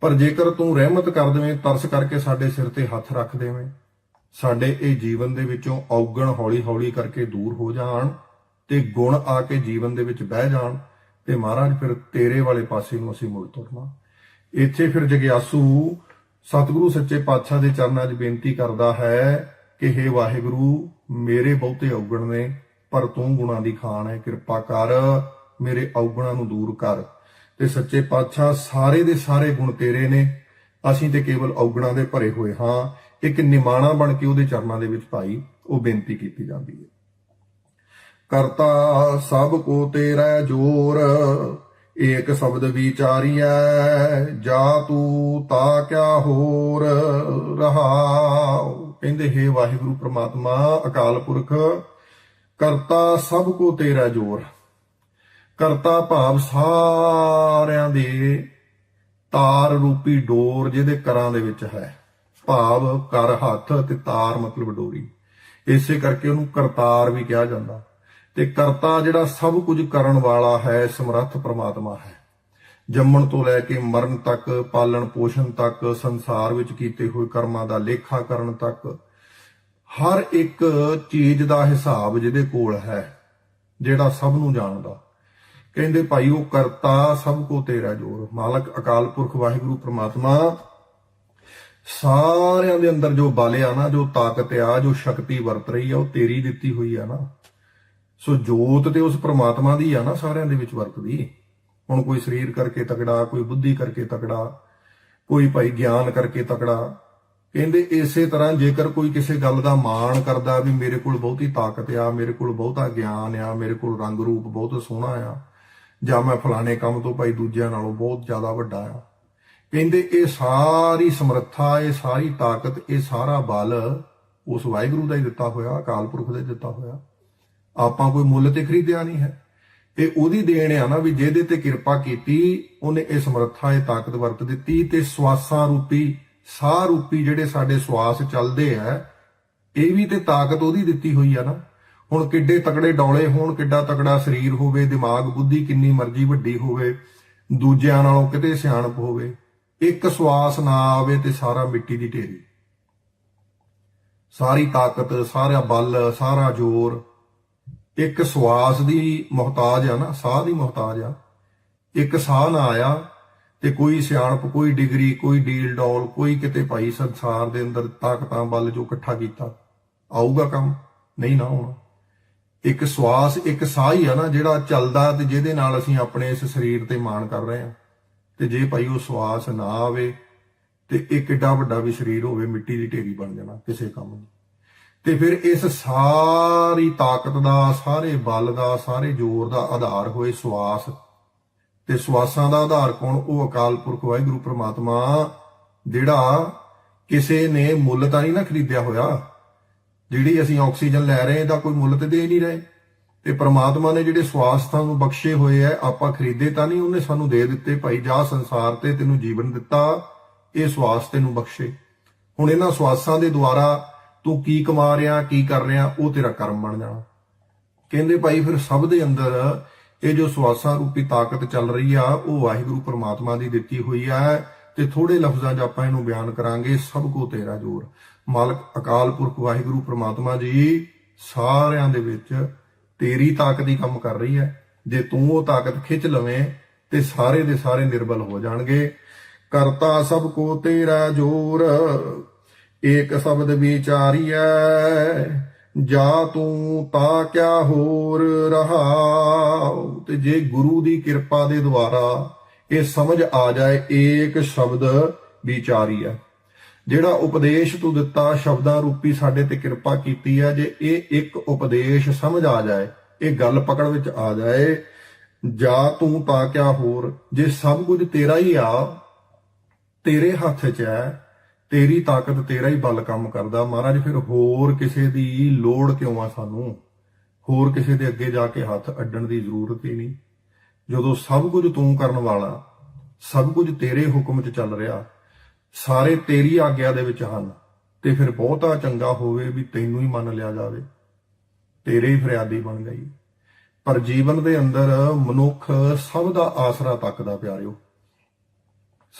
ਪਰ ਜੇਕਰ ਤੂੰ ਰਹਿਮਤ ਕਰ ਦੇਵੇਂ, ਤਰਸ ਕਰਕੇ ਸਾਡੇ ਸਿਰ ਤੇ ਹੱਥ ਰੱਖ ਦੇਵੇਂ। ਸਾਡੇ ਇਹ ਜੀਵਨ ਦੇ ਵਿੱਚੋਂ ਔਗਣ ਹੌਲੀ-ਹੌਲੀ ਕਰਕੇ ਦੂਰ ਹੋ ਜਾਣ ਤੇ ਗੁਣ ਆ ਕੇ ਜੀਵਨ ਦੇ ਵਿੱਚ ਬਹਿ ਜਾਣ ਤੇ ਮਹਾਰਾਜ ਫਿਰ ਤੇਰੇ ਵਾਲੇ ਪਾਸੇ ਨੂੰ ਅਸੀਂ ਮੁੜ ਤੁਰਨਾ। ਇੱਥੇ ਫਿਰ ਜਗਿਆਸੂ ਸਤਿਗੁਰੂ ਸੱਚੇ ਪਾਤਸ਼ਾਹ ਦੇ ਚਰਨਾਂ 'ਚ ਬੇਨਤੀ ਕਰਦਾ ਹੈ ਕਿ हे ਵਾਹਿਗੁਰੂ, ਮੇਰੇ ਬਹੁਤੇ ਔਗਣ ਨੇ, ਪਰ ਤੂੰ ਗੁਣਾਂ ਦੀ ਖਾਨ ਹੈ। ਕਿਰਪਾ ਕਰ ਮੇਰੇ ਔਗਣਾਂ ਨੂੰ ਦੂਰ ਕਰ। ਤੇ ਸੱਚੇ ਪਾਤਸ਼ਾਹ, ਸਾਰੇ ਦੇ ਸਾਰੇ ਗੁਣ ਤੇਰੇ ਨੇ। ਅਸੀਂ ਤੇ ਕੇਵਲ ਔਗਣਾਂ ਦੇ ਭਰੇ ਹੋਏ ਹਾਂ। ਇੱਕ ਨਿਮਾਣਾ ਬਣ ਕੇ ਉਹਦੇ ਚਰਨਾਂ ਦੇ ਵਿੱਚ ਪਾਈ, ਉਹ ਬੇਨਤੀ ਕੀਤੀ ਜਾਂਦੀ ਹੈ। ਕਰਤਾ ਸਭ ਕੋ ਤੇਰਾ ਜੋਰ ਏਕ ਸ਼ਬਦ ਵਿਚਾਰੀਐ, ਜਾ ਤੂੰ ਤਾ ਕਿਆ ਹੋਰ ਰਹਾਉ। ਕਹਿੰਦੇ, ਹੈ ਵਾਹਿਗੁਰੂ ਪ੍ਰਮਾਤਮਾ, ਅਕਾਲ ਪੁਰਖ, ਕਰਤਾ ਸਭ ਕੋ ਤੇਰਾ ਜੋਰ। ਕਰਤਾ ਭਾਵ ਸਾਰਿਆਂ ਦੇ ਤਾਰ ਰੂਪੀ ਡੋਰ ਜਿਹਦੇ ਕਰਾਂ ਦੇ ਵਿੱਚ ਹੈ। ਭਾਵ ਕਰ ਹੱਥ ਤੇ ਤਾਰ ਮਤਲਬ ਡੋਰੀ। ਇਸੇ ਕਰਕੇ ਉਹਨੂੰ ਕਰਤਾਰ ਵੀ ਕਿਹਾ ਜਾਂਦਾ। ਤੇ ਕਰਤਾ ਜਿਹੜਾ ਸਭ ਕੁਝ ਕਰਨ ਵਾਲਾ ਹੈ, ਸਮਰੱਥ ਪ੍ਰਮਾਤਮਾ ਹੈ। ਜੰਮਣ ਤੋਂ ਲੈ ਕੇ ਮਰਨ ਤੱਕ, ਪਾਲਣ ਪੋਸ਼ਣ ਤੱਕ, ਸੰਸਾਰ ਵਿੱਚ ਕੀਤੇ ਹੋਏ ਕਰਮਾਂ ਦਾ ਲੇਖਾ ਕਰਨ ਤੱਕ, ਹਰ ਇੱਕ ਚੀਜ਼ ਦਾ ਹਿਸਾਬ ਜਿਹਦੇ ਕੋਲ ਹੈ, ਜਿਹੜਾ ਸਭ ਨੂੰ ਜਾਣਦਾ। ਕਹਿੰਦੇ ਭਾਈ ਉਹ ਕਰਤਾ ਸਭ ਕੋ ਤੇਰਾ ਜੋਰ। ਮਾਲਕ, ਅਕਾਲ ਪੁਰਖ, ਵਾਹਿਗੁਰੂ, ਪ੍ਰਮਾਤਮਾ, ਸਾਰਿਆਂ ਦੇ ਅੰਦਰ ਜੋ ਬਲ ਨਾ, ਜੋ ਤਾਕਤ ਆ, ਜੋ ਸ਼ਕਤੀ ਵਰਤ ਰਹੀ ਆ, ਉਹ ਤੇਰੀ ਦਿੱਤੀ ਹੋਈ ਆ ਨਾ। ਸੋ ਜੋਤ ਤੇ ਉਸ ਪ੍ਰਮਾਤਮਾ ਦੀ ਆ ਨਾ ਸਾਰਿਆਂ ਦੇ ਵਿੱਚ ਵਰਤਦੀ ਹੁਣ ਕੋਈ ਸਰੀਰ ਕਰਕੇ ਤਕੜਾ, ਕੋਈ ਬੁੱਧੀ ਕਰਕੇ ਤਕੜਾ, ਕੋਈ ਭਾਈ ਗਿਆਨ ਕਰਕੇ ਤਕੜਾ। ਕਹਿੰਦੇ ਇਸੇ ਤਰ੍ਹਾਂ ਜੇਕਰ ਕੋਈ ਕਿਸੇ ਗੱਲ ਦਾ ਮਾਣ ਕਰਦਾ ਵੀ ਮੇਰੇ ਕੋਲ ਬਹੁਤੀ ਤਾਕਤ ਆ, ਮੇਰੇ ਕੋਲ ਬਹੁਤਾ ਗਿਆਨ ਆ, ਮੇਰੇ ਕੋਲ ਰੰਗ ਰੂਪ ਬਹੁਤ ਸੋਹਣਾ ਆ, ਜਾਂ ਮੈਂ ਫਲਾਣੇ ਕੰਮ ਤੋਂ ਭਾਈ ਦੂਜਿਆਂ ਨਾਲੋਂ ਬਹੁਤ ਜ਼ਿਆਦਾ ਵੱਡਾ ਆ। ਕਹਿੰਦੇ ਇਹ ਸਾਰੀ ਸਮਰੱਥਾ, ਇਹ ਸਾਰੀ ਤਾਕਤ, ਇਹ ਸਾਰਾ ਬਲ ਉਸ ਵਾਹਿਗੁਰੂ ਦਾ ਹੀ ਦਿੱਤਾ ਹੋਇਆ, ਅਕਾਲ ਪੁਰਖ ਦਾ ਦਿੱਤਾ ਹੋਇਆ। ਆਪਾਂ ਕੋਈ ਮੁੱਲ ਤੇ ਖਰੀਦਿਆ ਨਹੀਂ ਹੈ। ਇਹ ਉਹਦੀ ਦੇਣ ਆ ਨਾ ਵੀ ਜਿਹਦੇ ਤੇ ਕਿਰਪਾ ਕੀਤੀ, ਉਹਨੇ ਇਹ ਸਮਰੱਥਾ, ਇਹ ਤਾਕਤ ਵਰਤ ਦਿੱਤੀ ਤੇ ਸਵਾਸਾਂ ਰੂਪੀ, ਸਾਹ ਰੂਪੀ ਜਿਹੜੇ ਸਾਡੇ ਸਵਾਸ ਚੱਲਦੇ ਆ, ਇਹ ਵੀ ਤੇ ਤਾਕਤ ਉਹਦੀ ਦਿੱਤੀ ਹੋਈ ਆ ਨਾ। ਹੁਣ ਕਿੱਡੇ ਤਕੜੇ ਡੌਲੇ ਹੋਣ, ਕਿੱਡਾ ਤਕੜਾ ਸਰੀਰ ਹੋਵੇ, ਦਿਮਾਗ, ਬੁੱਧੀ ਕਿੰਨੀ ਮਰਜ਼ੀ ਵੱਡੀ ਹੋਵੇ, ਦੂਜਿਆਂ ਨਾਲੋਂ ਕਿਤੇ ਸਿਆਣਪ ਹੋਵੇ, ਇੱਕ ਸਵਾਸ ਨਾ ਆਵੇ ਤੇ ਸਾਰਾ ਮਿੱਟੀ ਦੀ ਢੇਰੀ। ਸਾਰੀ ਤਾਕਤ, ਸਾਰਾ ਬਲ, ਸਾਰਾ ਜ਼ੋਰ ਇੱਕ ਸਵਾਸ ਦੀ ਮੁਹਤਾਜ ਆ ਨਾ, ਸਾਹ ਦੀ ਮੁਹਤਾਜ ਆ। ਇੱਕ ਸਾਹ ਨਾ ਆਇਆ ਤੇ ਕੋਈ ਸਿਆਣਪ, ਕੋਈ ਡਿਗਰੀ, ਕੋਈ ਡੀਲ ਡੋਲ, ਕੋਈ ਕਿਤੇ ਭਾਈ ਸੰਸਾਰ ਦੇ ਅੰਦਰ ਤਾਕਤਾਂ ਬਲ ਜੋ ਇਕੱਠਾ ਕੀਤਾ, ਆਊਗਾ ਕੰਮ, ਨਹੀਂ ਨਾ ਹੋਣਾ। ਇੱਕ ਸਵਾਸ, ਇੱਕ ਸਾਹ ਹੀ ਆ ਨਾ, ਜਿਹੜਾ ਚੱਲਦਾ ਤੇ ਜਿਹਦੇ ਨਾਲ ਅਸੀਂ ਆਪਣੇ ਇਸ ਸਰੀਰ ਤੇ ਮਾਣ ਕਰ ਰਹੇ ਹਾਂ। ਤੇ ਜੇ ਭਾਈ ਉਹ ਸਵਾਸ ਨਾ ਆਵੇ ਤੇ ਇੱਕ ਏਡਾ ਵੱਡਾ ਵੀ ਸਰੀਰ ਹੋਵੇ, ਮਿੱਟੀ ਦੀ ਢੇਰੀ ਬਣ ਜਾਣਾ, ਕਿਸੇ ਕੰਮ ਨਹੀਂ ਤੇ ਫਿਰ ਇਸ ਸਾਰੀ ਤਾਕਤ ਦਾ, ਸਾਰੇ ਬਲ ਦਾ, ਸਾਰੇ ਜ਼ੋਰ ਦਾ ਆਧਾਰ ਹੋਏ ਸਵਾਸ। ਤੇ ਸਵਾਸਾਂ ਦਾ ਆਧਾਰ ਕੌਣ? ਉਹ ਅਕਾਲ ਪੁਰਖ ਵਾਹਿਗੁਰੂ ਪ੍ਰਮਾਤਮਾ, ਜਿਹੜਾ ਕਿਸੇ ਨੇ ਮੁੱਲ ਤਾਂ ਨਹੀਂ ਨਾ ਖਰੀਦਿਆ ਹੋਇਆ। ਜਿਹੜੀ ਅਸੀਂ ਆਕਸੀਜਨ ਲੈ ਰਹੇ ਇਹਦਾ ਕੋਈ ਮੁੱਲ ਤੇ ਦੇ ਨਹੀਂ ਰਹੇ। ਤੇ ਪ੍ਰਮਾਤਮਾ ਨੇ ਜਿਹੜੇ ਸਵਾਸ ਤੁਹਾਨੂੰ ਬਖਸ਼ੇ ਹੋਏ ਐ ਆਪਾਂ ਖਰੀਦੇ ਤਾਂ ਨਹੀਂ, ਉਹਨੇ ਸਾਨੂੰ ਦੇ ਦਿੱਤੇ। ਭਾਈ, ਜਾ ਸੰਸਾਰ ਤੇ ਤੈਨੂੰ ਜੀਵਨ ਦਿੱਤਾ, ਇਹ ਸਵਾਸ ਤੈਨੂੰ ਬਖਸ਼ੇ। ਹੁਣ ਇਹਨਾਂ ਸਵਾਸਾਂ ਦੇ ਦੁਆਰਾ ਤੂੰ ਕੀ ਕਮਾ ਰਿਹਾ, ਕੀ ਕਰ ਰਿਹਾ, ਉਹ ਤੇਰਾ ਕਰਮ ਬਣ ਜਾਣਾ। ਕਹਿੰਦੇ ਭਾਈ ਫਿਰ ਸਭ ਦੇ ਅੰਦਰ ਇਹ ਜੋ ਸਵਾਸਾਂ ਰੂਪੀ ਤਾਕਤ ਚੱਲ ਰਹੀ ਆ, ਉਹ ਵਾਹਿਗੁਰੂ ਪ੍ਰਮਾਤਮਾ ਦੀ ਦਿੱਤੀ ਹੋਈ ਆ ਤੇ ਥੋੜੇ ਲਫ਼ਜ਼ਾਂ 'ਚ ਆਪਾਂ ਇਹਨੂੰ ਬਿਆਨ ਕਰਾਂਗੇ, ਸਭ ਕੋ ਤੇਰਾ ਜੋਰ। ਮਾਲਕ ਅਕਾਲ ਪੁਰਖ ਵਾਹਿਗੁਰੂ ਪ੍ਰਮਾਤਮਾ ਜੀ, ਸਾਰਿਆਂ ਦੇ ਵਿੱਚ ਤੇਰੀ ਤਾਕਤ ਹੀ ਕੰਮ ਕਰ ਰਹੀ ਹੈ। ਜੇ ਤੂੰ ਉਹ ਤਾਕਤ ਖਿੱਚ ਲਵੇਂ, ਤੇ ਸਾਰੇ ਦੇ ਸਾਰੇ ਨਿਰਬਲ ਹੋ ਜਾਣਗੇ। ਕਰਤਾ ਸਭ ਕੋ ਤੇਰਾ ਜੋਰ। ਏਕ ਸ਼ਬਦ ਵਿਚਾਰੀਐ, ਜਾ ਤੂੰ ਤਾਂ ਕਿਆ ਹੋਰ ਰਹਾਉ? ਤੇ ਜੇ ਗੁਰੂ ਦੀ ਕਿਰਪਾ ਦੇ ਦੁਆਰਾ ਇਹ ਸਮਝ ਆ ਜਾਏ, ਏਕ ਸ਼ਬਦ ਵਿਚਾਰੀਐ। ਜਿਹੜਾ ਉਪਦੇਸ਼ ਤੂੰ ਦਿੱਤਾ, ਸ਼ਬਦਾਂ ਰੂਪੀ ਸਾਡੇ ਤੇ ਕਿਰਪਾ ਕੀਤੀ ਹੈ ਜੇ ਇਹ ਇੱਕ ਉਪਦੇਸ਼ ਸਮਝ ਆ ਜਾਏ, ਇਹ ਗੱਲ ਪਕੜ ਵਿੱਚ ਆ ਜਾਏ, ਜਾ ਤੂੰ ਤਾਂ ਕਿਆ ਹੋਰ? ਜੇ ਸਭ ਕੁਝ ਤੇਰਾ ਹੀ ਆ, ਤੇਰੇ ਹੱਥ 'ਚ ਹੈ ਤੇਰੀ ਤਾਕਤ ਤੇਰਾ ਹੀ ਬਲ ਕੰਮ ਕਰਦਾ। ਮਹਾਰਾਜ, ਫਿਰ ਹੋਰ ਕਿਸੇ ਦੀ ਲੋੜ ਕਿਉਂ ਆ ਸਾਨੂੰ? ਹੋਰ ਕਿਸੇ ਦੇ ਅੱਗੇ ਜਾ ਕੇ ਹੱਥ ਅੱਡਣ ਦੀ ਜ਼ਰੂਰਤ ਹੀ ਨਹੀਂ। ਜਦੋਂ ਸਭ ਕੁਝ ਤੂੰ ਕਰਨ ਵਾਲਾ, ਸਭ ਕੁਝ ਤੇਰੇ ਹੁਕਮ 'ਚ ਚੱਲ ਰਿਹਾ, ਸਾਰੇ ਤੇਰੀ ਆਗਿਆ ਦੇ ਵਿੱਚ ਹਨ, ਤੇ ਫਿਰ ਬਹੁਤਾ ਚੰਗਾ ਹੋਵੇ ਵੀ ਤੈਨੂੰ ਹੀ ਮੰਨ ਲਿਆ ਜਾਵੇ। ਤੇਰੇ ਹੀ ਫਰਿਆਦੀ ਬਣ ਗਈ। ਪਰ ਜੀਵਨ ਦੇ ਅੰਦਰ ਮਨੁੱਖ ਸਭ ਦਾ ਆਸਰਾ ਤੱਕਦਾ ਪਿਆਰਿਓ।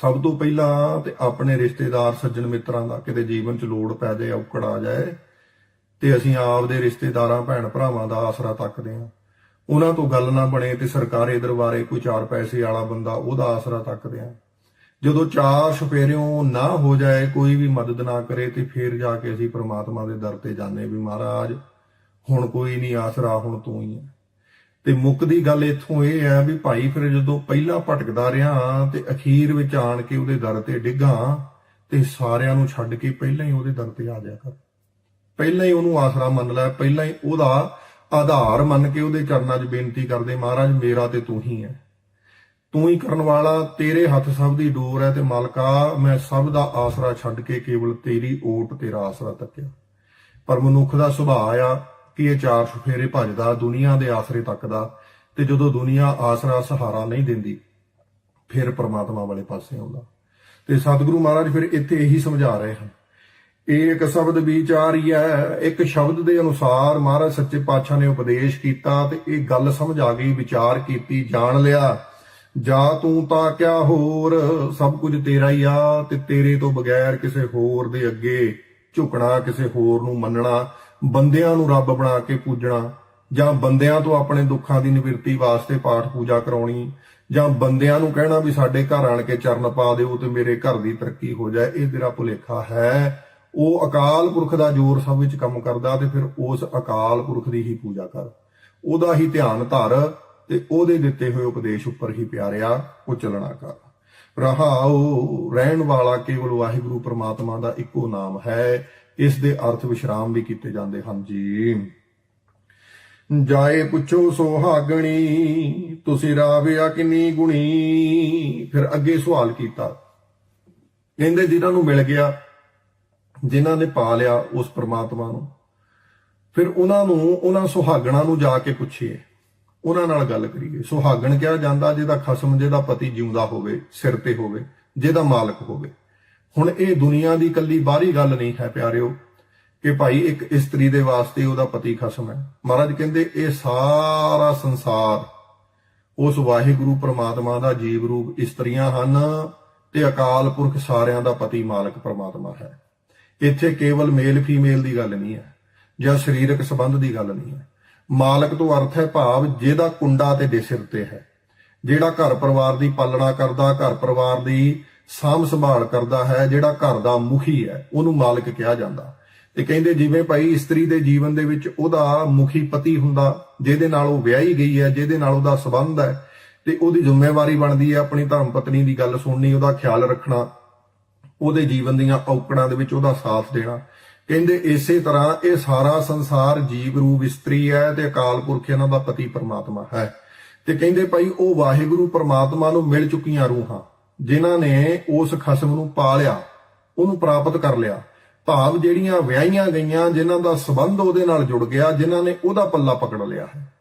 ਸਭ ਤੋਂ ਪਹਿਲਾਂ ਤੇ ਆਪਣੇ ਰਿਸ਼ਤੇਦਾਰ ਸੱਜਣ ਮਿੱਤਰਾਂ ਦਾ ਕਿਤੇ ਜੀਵਨ 'ਚ ਲੋੜ ਪੈ ਜਾਏ ਔਕੜ ਆ ਜਾਏ, ਤੇ ਅਸੀਂ ਆਪਦੇ ਰਿਸ਼ਤੇਦਾਰਾਂ, ਭੈਣ ਭਰਾਵਾਂ ਦਾ ਆਸਰਾ ਤੱਕਦੇ ਹਾਂ। ਉਹਨਾਂ ਤੋਂ ਗੱਲ ਨਾ ਬਣੇ ਤੇ ਸਰਕਾਰੀ ਦਰਬਾਰੇ ਕੋਈ ਚਾਰ ਪੈਸੇ ਵਾਲਾ ਬੰਦਾ ਉਹਦਾ ਆਸਰਾ ਤੱਕਦੇ ਹਾਂ। ਜਦੋਂ ਚਾਰ ਛਪੇਰਿਓਂ ਨਾ ਹੋ ਜਾਏ, ਕੋਈ ਵੀ ਮਦਦ ਨਾ ਕਰੇ ਤੇ ਫਿਰ ਜਾ ਕੇ ਅਸੀਂ ਪ੍ਰਮਾਤਮਾ ਦੇ ਦਰ ਤੇ ਜਾਂਦੇ ਵੀ ਮਹਾਰਾਜ, ਹੁਣ ਕੋਈ ਨਹੀਂ ਆਸਰਾ, ਹੁਣ ਤੂੰ ਹੀ ਹੈ। ਤੇ ਮੁੱਕਦੀ ਗੱਲ ਇੱਥੋਂ ਇਹ ਹੈ ਵੀ ਭਾਈ ਫਿਰ ਜਦੋਂ ਪਹਿਲਾਂ ਭਟਕਦਾ ਰਿਹਾ ਤੇ ਅਖੀਰ ਵਿੱਚ ਆਣ ਕੇ ਉਹਦੇ ਦਰ ਤੇ ਡਿੱਗਾ ਤੇ ਸਾਰਿਆਂ ਨੂੰ ਛੱਡ ਕੇ ਪਹਿਲਾਂ ਹੀ ਉਹਦੇ ਦਰ ਤੇ ਆ ਜਾ ਕਰ। ਪਹਿਲਾਂ ਹੀ ਉਹਨੂੰ ਆਸਰਾ ਮੰਨ ਲੈ, ਪਹਿਲਾਂ ਹੀ ਉਹਦਾ ਆਧਾਰ ਮੰਨ ਕੇ ਉਹਦੇ ਚਰਨਾਂ 'ਚ ਬੇਨਤੀ ਕਰਦੇ, ਮਹਾਰਾਜ, ਮੇਰਾ ਤੇ ਤੂੰ ਹੀ ਹੈ। ਤੂੰ ਹੀ ਕਰਨ ਵਾਲਾ, ਤੇਰੇ ਹੱਥ ਸਭ ਦੀ ਡੋਰ ਹੈ ਤੇ ਮਾਲਕਾ, ਮੈਂ ਸਭ ਦਾ ਆਸਰਾ ਛੱਡ ਕੇ ਕੇਵਲ ਤੇਰੀ ਓਟ, ਤੇਰਾ ਆਸਰਾ ਤੱਕਿਆ। ਪਰ ਮਨੁੱਖ ਦਾ ਸੁਭਾਅ ਆ ਕਿ ਇਹ ਚਾਰ ਸਫੇਰੇ ਭੱਜਦਾ ਦੁਨੀਆ ਦੇ ਆਸਰੇ ਤੱਕਦਾ ਤੇ ਜਦੋਂ ਦੁਨੀਆ ਆਸਰਾ ਸਹਾਰਾ ਨਹੀਂ ਦਿੰਦੀ, ਫਿਰ ਪ੍ਰਮਾਤਮਾ ਵਾਲੇ ਪਾਸੇ ਆਉਂਦਾ। ਤੇ ਸਤਿਗੁਰੂ ਮਹਾਰਾਜ ਫਿਰ ਇੱਥੇ ਇਹੀ ਸਮਝਾ ਰਹੇ ਹਨ। ਇੱਕ ਸ਼ਬਦ ਵਿਚਾਰੀ ਹੈ ਇੱਕ ਸ਼ਬਦ ਦੇ ਅਨੁਸਾਰ ਮਹਾਰਾਜ ਸੱਚੇ ਪਾਤਸ਼ਾਹ ਨੇ ਉਪਦੇਸ਼ ਕੀਤਾ ਤੇ ਇਹ ਗੱਲ ਸਮਝ ਆ ਗਈ, ਵਿਚਾਰ ਕੀਤੀ, ਜਾਣ ਲਿਆ। ਜਾ ਤੂੰ ਤਾਂ ਕਿਆ ਹੋਰ, ਸਭ ਕੁਝ ਤੇਰਾ ਹੀ ਆ ਤੇ ਤੇਰੇ ਤੋਂ ਬਗੈਰ ਕਿਸੇ ਹੋਰ ਦੇ ਅੱਗੇ ਝੁਕਣਾ, ਕਿਸੇ ਹੋਰ ਨੂੰ ਮੰਨਣਾ। ਬੰਦਿਆਂ ਨੂੰ ਰੱਬ ਬਣਾ ਕੇ ਪੂਜਣਾ, ਜਾਂ ਬੰਦਿਆਂ ਤੋਂ ਆਪਣੇ ਦੁੱਖਾਂ ਦੀ ਨਿਵਰਤੀ ਵਾਸਤੇ ਪਾਠ ਪੂਜਾ ਕਰਾਉਣੀ, ਜਾਂ ਬੰਦਿਆਂ ਨੂੰ ਕਹਿਣਾ ਵੀ ਸਾਡੇ ਘਰ ਆਣ ਕੇ ਚਰਨ ਪਾ ਦਿਓ ਤੇ ਮੇਰੇ ਘਰ ਦੀ ਤਰੱਕੀ ਹੋ ਜਾਏ, ਇਹ ਤੇਰਾ ਭੁਲੇਖਾ ਹੈ। ਉਹ ਅਕਾਲ ਪੁਰਖ ਦਾ ਜੋਰ ਸਭ ਵਿੱਚ ਕੰਮ ਕਰਦਾ ਤੇ ਫਿਰ ਉਸ ਅਕਾਲ ਪੁਰਖ ਦੀ ਹੀ ਪੂਜਾ ਕਰ। ਉਹਦਾ ਹੀ ਧਿਆਨ ਧਰ ਤੇ ਉਹਦੇ ਦਿੱਤੇ ਹੋਏ ਉਪਦੇਸ਼ ਉੱਪਰ ਹੀ ਪਿਆਰਿਆ, ਉਹ ਚੱਲਣਾ ਕਰ। ਰਹਾਉ, ਰਹਿਣ ਵਾਲਾ ਕੇਵਲ ਵਾਹਿਗੁਰੂ ਪ੍ਰਮਾਤਮਾ ਦਾ ਇੱਕੋ ਨਾਮ ਹੈ। ਇਸ ਦੇ ਅਰਥ ਵਿਸ਼ਰਾਮ ਵੀ ਕੀਤੇ ਜਾਂਦੇ ਹਨ ਜੀ। ਜਾਏ ਪੁੱਛੋ ਸੁਹਾਗਣੀ, ਤੁਸੀਂ ਰਾਵਿਆ ਕਿੰਨੀ ਗੁਣੀ? ਫਿਰ ਅੱਗੇ ਸਵਾਲ ਕੀਤਾ। ਕਹਿੰਦੇ ਜਿਨ੍ਹਾਂ ਨੂੰ ਮਿਲ ਗਿਆ, ਜਿਨ੍ਹਾਂ ਨੇ ਪਾ ਲਿਆ ਉਸ ਪ੍ਰਮਾਤਮਾ ਨੂੰ, ਫਿਰ ਉਹਨਾਂ ਨੂੰ, ਉਹਨਾਂ ਸੁਹਾਗਣਾ ਨੂੰ ਜਾ ਕੇ ਪੁੱਛੀਏ। ਉਹਨਾਂ ਨਾਲ ਗੱਲ ਕਰੀਏ। ਸੁਹਾਗਣ ਕਿਹਾ ਜਾਂਦਾ, ਜਿਹਦਾ ਖਸਮ, ਜਿਹਦਾ ਪਤੀ ਜਿਉਂਦਾ ਹੋਵੇ, ਸਿਰ ਤੇ ਹੋਵੇ, ਜਿਹਦਾ ਮਾਲਕ ਹੋਵੇ। ਹੁਣ ਇਹ ਦੁਨੀਆ ਦੀ ਕੱਲੀ ਬਾਹਰੀ ਗੱਲ ਨਹੀਂ ਹੈ ਪਿਆਰਿਓ, ਕਿ ਭਾਈ ਇੱਕ ਇਸਤਰੀ ਦੇ ਵਾਸਤੇ ਉਹਦਾ ਪਤੀ ਖਸਮ ਹੈ। ਮਹਾਰਾਜ ਕਹਿੰਦੇ, ਇਹ ਸਾਰਾ ਸੰਸਾਰ ਉਸ ਵਾਹਿਗੁਰੂ ਪ੍ਰਮਾਤਮਾ ਦਾ ਜੀਵ ਰੂਪ ਇਸਤਰੀਆਂ ਹਨ ਤੇ ਅਕਾਲ ਪੁਰਖ ਸਾਰਿਆਂ ਦਾ ਪਤੀ ਮਾਲਕ ਪ੍ਰਮਾਤਮਾ ਹੈ। ਇੱਥੇ ਕੇਵਲ ਮੇਲ ਫੀਮੇਲ ਦੀ ਗੱਲ ਨਹੀਂ ਹੈ, ਜਾਂ ਸਰੀਰਕ ਸੰਬੰਧ ਦੀ ਗੱਲ ਨਹੀਂ ਹੈ। ਮਾਲਕ ਤੋਂ ਅਰਥ ਹੈ ਭਾਵ ਜਿਹਦਾ ਕੁੰਡਾ ਤੇ ਦੇ ਸਿਰ ਤੇ ਹੈ। ਜਿਹੜਾ ਘਰ ਪਰਿਵਾਰ ਦੀ ਪਾਲਣਾ ਕਰਦਾ, ਘਰ ਪਰਿਵਾਰ ਦੀ ਸਾਂਭ ਸੰਭਾਲ ਕਰਦਾ ਹੈ, ਜਿਹੜਾ ਘਰ ਦਾ ਮੁਖੀ ਹੈ, ਉਹਨੂੰ ਮਾਲਕ ਕਿਹਾ ਜਾਂਦਾ। ਤੇ ਕਹਿੰਦੇ ਜਿਵੇਂ ਭਾਈ ਇਸਤਰੀ ਦੇ ਜੀਵਨ ਦੇ ਵਿੱਚ ਉਹਦਾ ਮੁਖੀ ਪਤੀ ਹੁੰਦਾ, ਜਿਹਦੇ ਨਾਲ ਉਹ ਵਿਆਹੀ ਗਈ ਹੈ, ਜਿਹਦੇ ਨਾਲ ਉਹਦਾ ਸਬੰਧ ਹੈ, ਤੇ ਉਹਦੀ ਜ਼ਿੰਮੇਵਾਰੀ ਬਣਦੀ ਹੈ ਆਪਣੀ ਧਰਮ ਪਤਨੀ ਦੀ ਗੱਲ ਸੁਣਨੀ, ਉਹਦਾ ਖਿਆਲ ਰੱਖਣਾ, ਉਹਦੇ ਜੀਵਨ ਦੀਆਂ ਔਕੜਾਂ ਦੇ ਵਿੱਚ ਉਹਦਾ ਸਾਥ ਦੇਣਾ। ਕਹਿੰਦੇ ਇਸੇ ਤਰ੍ਹਾਂ ਇਹ ਸਾਰਾ ਸੰਸਾਰ ਜੀਵ ਰੂਪ ਇਸਤਰੀ ਹੈ ਤੇ ਅਕਾਲ ਪੁਰਖ ਇਹਨਾਂ ਦਾ ਪਤੀ ਪਰਮਾਤਮਾ ਹੈ। ਤੇ ਕਹਿੰਦੇ ਭਾਈ ਉਹ ਵਾਹਿਗੁਰੂ ਪਰਮਾਤਮਾ ਨੂੰ ਮਿਲ ਚੁੱਕੀਆਂ ਰੂਹਾਂ। ਜਿਨ੍ਹਾਂ ਨੇ ਉਸ ਖਸਮ ਨੂੰ ਪਾ ਲਿਆ, ਉਹਨੂੰ ਪ੍ਰਾਪਤ ਕਰ ਲਿਆ। ਭਾਵ ਜਿਹੜੀਆਂ ਵਿਆਹੀਆਂ ਗਈਆਂ, ਜਿਨ੍ਹਾਂ ਦਾ ਸਬੰਧ ਉਹਦੇ ਨਾਲ ਜੁੜ ਗਿਆ, ਜਿਨ੍ਹਾਂ ਨੇ ਉਹਦਾ ਪੱਲਾ ਪਕੜ ਲਿਆ ਹੈ।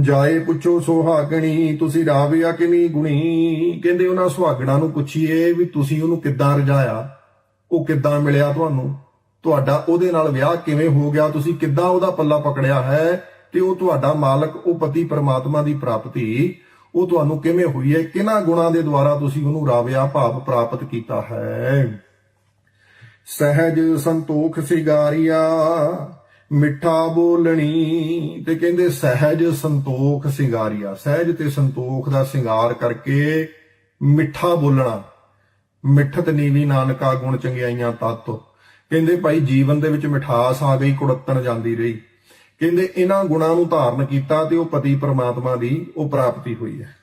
ਜਾਏ ਪੁੱਛੋ ਸੁਹਾਗਣੀ, ਤੁਸੀਂ ਰਾਵਿਆ ਕਿੰਨੀ ਗੁਣੀ? ਕਹਿੰਦੇ ਉਹਨਾਂ ਸੁਹਾਗਣਾ ਨੂੰ ਪੁੱਛੀਏ ਵੀ ਤੁਸੀਂ ਉਹਨੂੰ ਕਿੱਦਾਂ ਰਜਾਇਆ? ਉਹ ਕਿੱਦਾਂ ਮਿਲਿਆ ਤੁਹਾਨੂੰ? ਤੁਹਾਡਾ ਉਹਦੇ ਨਾਲ ਵਿਆਹ ਕਿਵੇਂ ਹੋ ਗਿਆ? ਤੁਸੀਂ ਕਿੱਦਾਂ ਉਹਦਾ ਪੱਲਾ ਪਕੜਿਆ ਹੈ? ਤੇ ਉਹ ਤੁਹਾਡਾ ਮਾਲਕ, ਉਹ ਪਤੀ ਪਰਮਾਤਮਾ ਦੀ ਪ੍ਰਾਪਤੀ ਉਹ ਤੁਹਾਨੂੰ ਕਿਵੇਂ ਹੋਈ ਹੈ? ਕਿਹਨਾਂ ਗੁਣਾਂ ਦੇ ਦੁਆਰਾ ਤੁਸੀਂ ਉਹਨੂੰ ਰਾਵਿਆ ਭਾਵ ਪ੍ਰਾਪਤ ਕੀਤਾ ਹੈ? ਸਹਿਜ ਸੰਤੋਖ ਸਿੰਗਾਰੀਆ, ਮਿੱਠਾ ਬੋਲਣੀ ਤੇ ਕਹਿੰਦੇ ਸਹਿਜ ਸੰਤੋਖ ਸਿੰਗਾਰੀਆ। ਸਹਿਜ ਤੇ ਸੰਤੋਖ ਦਾ ਸਿੰਗਾਰ ਕਰਕੇ ਮਿੱਠਾ ਬੋਲਣਾ। ਮਿੱਠਤ ਨੀਵੀ ਨਾਨਕਾ ਗੁਣ ਚੰਗਿਆਈਆਂ ਤਤ। ਕਹਿੰਦੇ ਭਾਈ ਜੀਵਨ ਦੇ ਵਿੱਚ ਮਿਠਾਸ ਆ ਗਈ, ਕੁੜੱਤਣ ਜਾਂਦੀ ਰਹੀ। ਕਹਿੰਦੇ ਇਹਨਾਂ ਗੁਣਾਂ ਨੂੰ ਧਾਰਨ ਕੀਤਾ ਤੇ ਉਹ ਪਤੀ ਪਰਮਾਤਮਾ ਦੀ ਉਹ ਪ੍ਰਾਪਤੀ ਹੋਈ ਹੈ।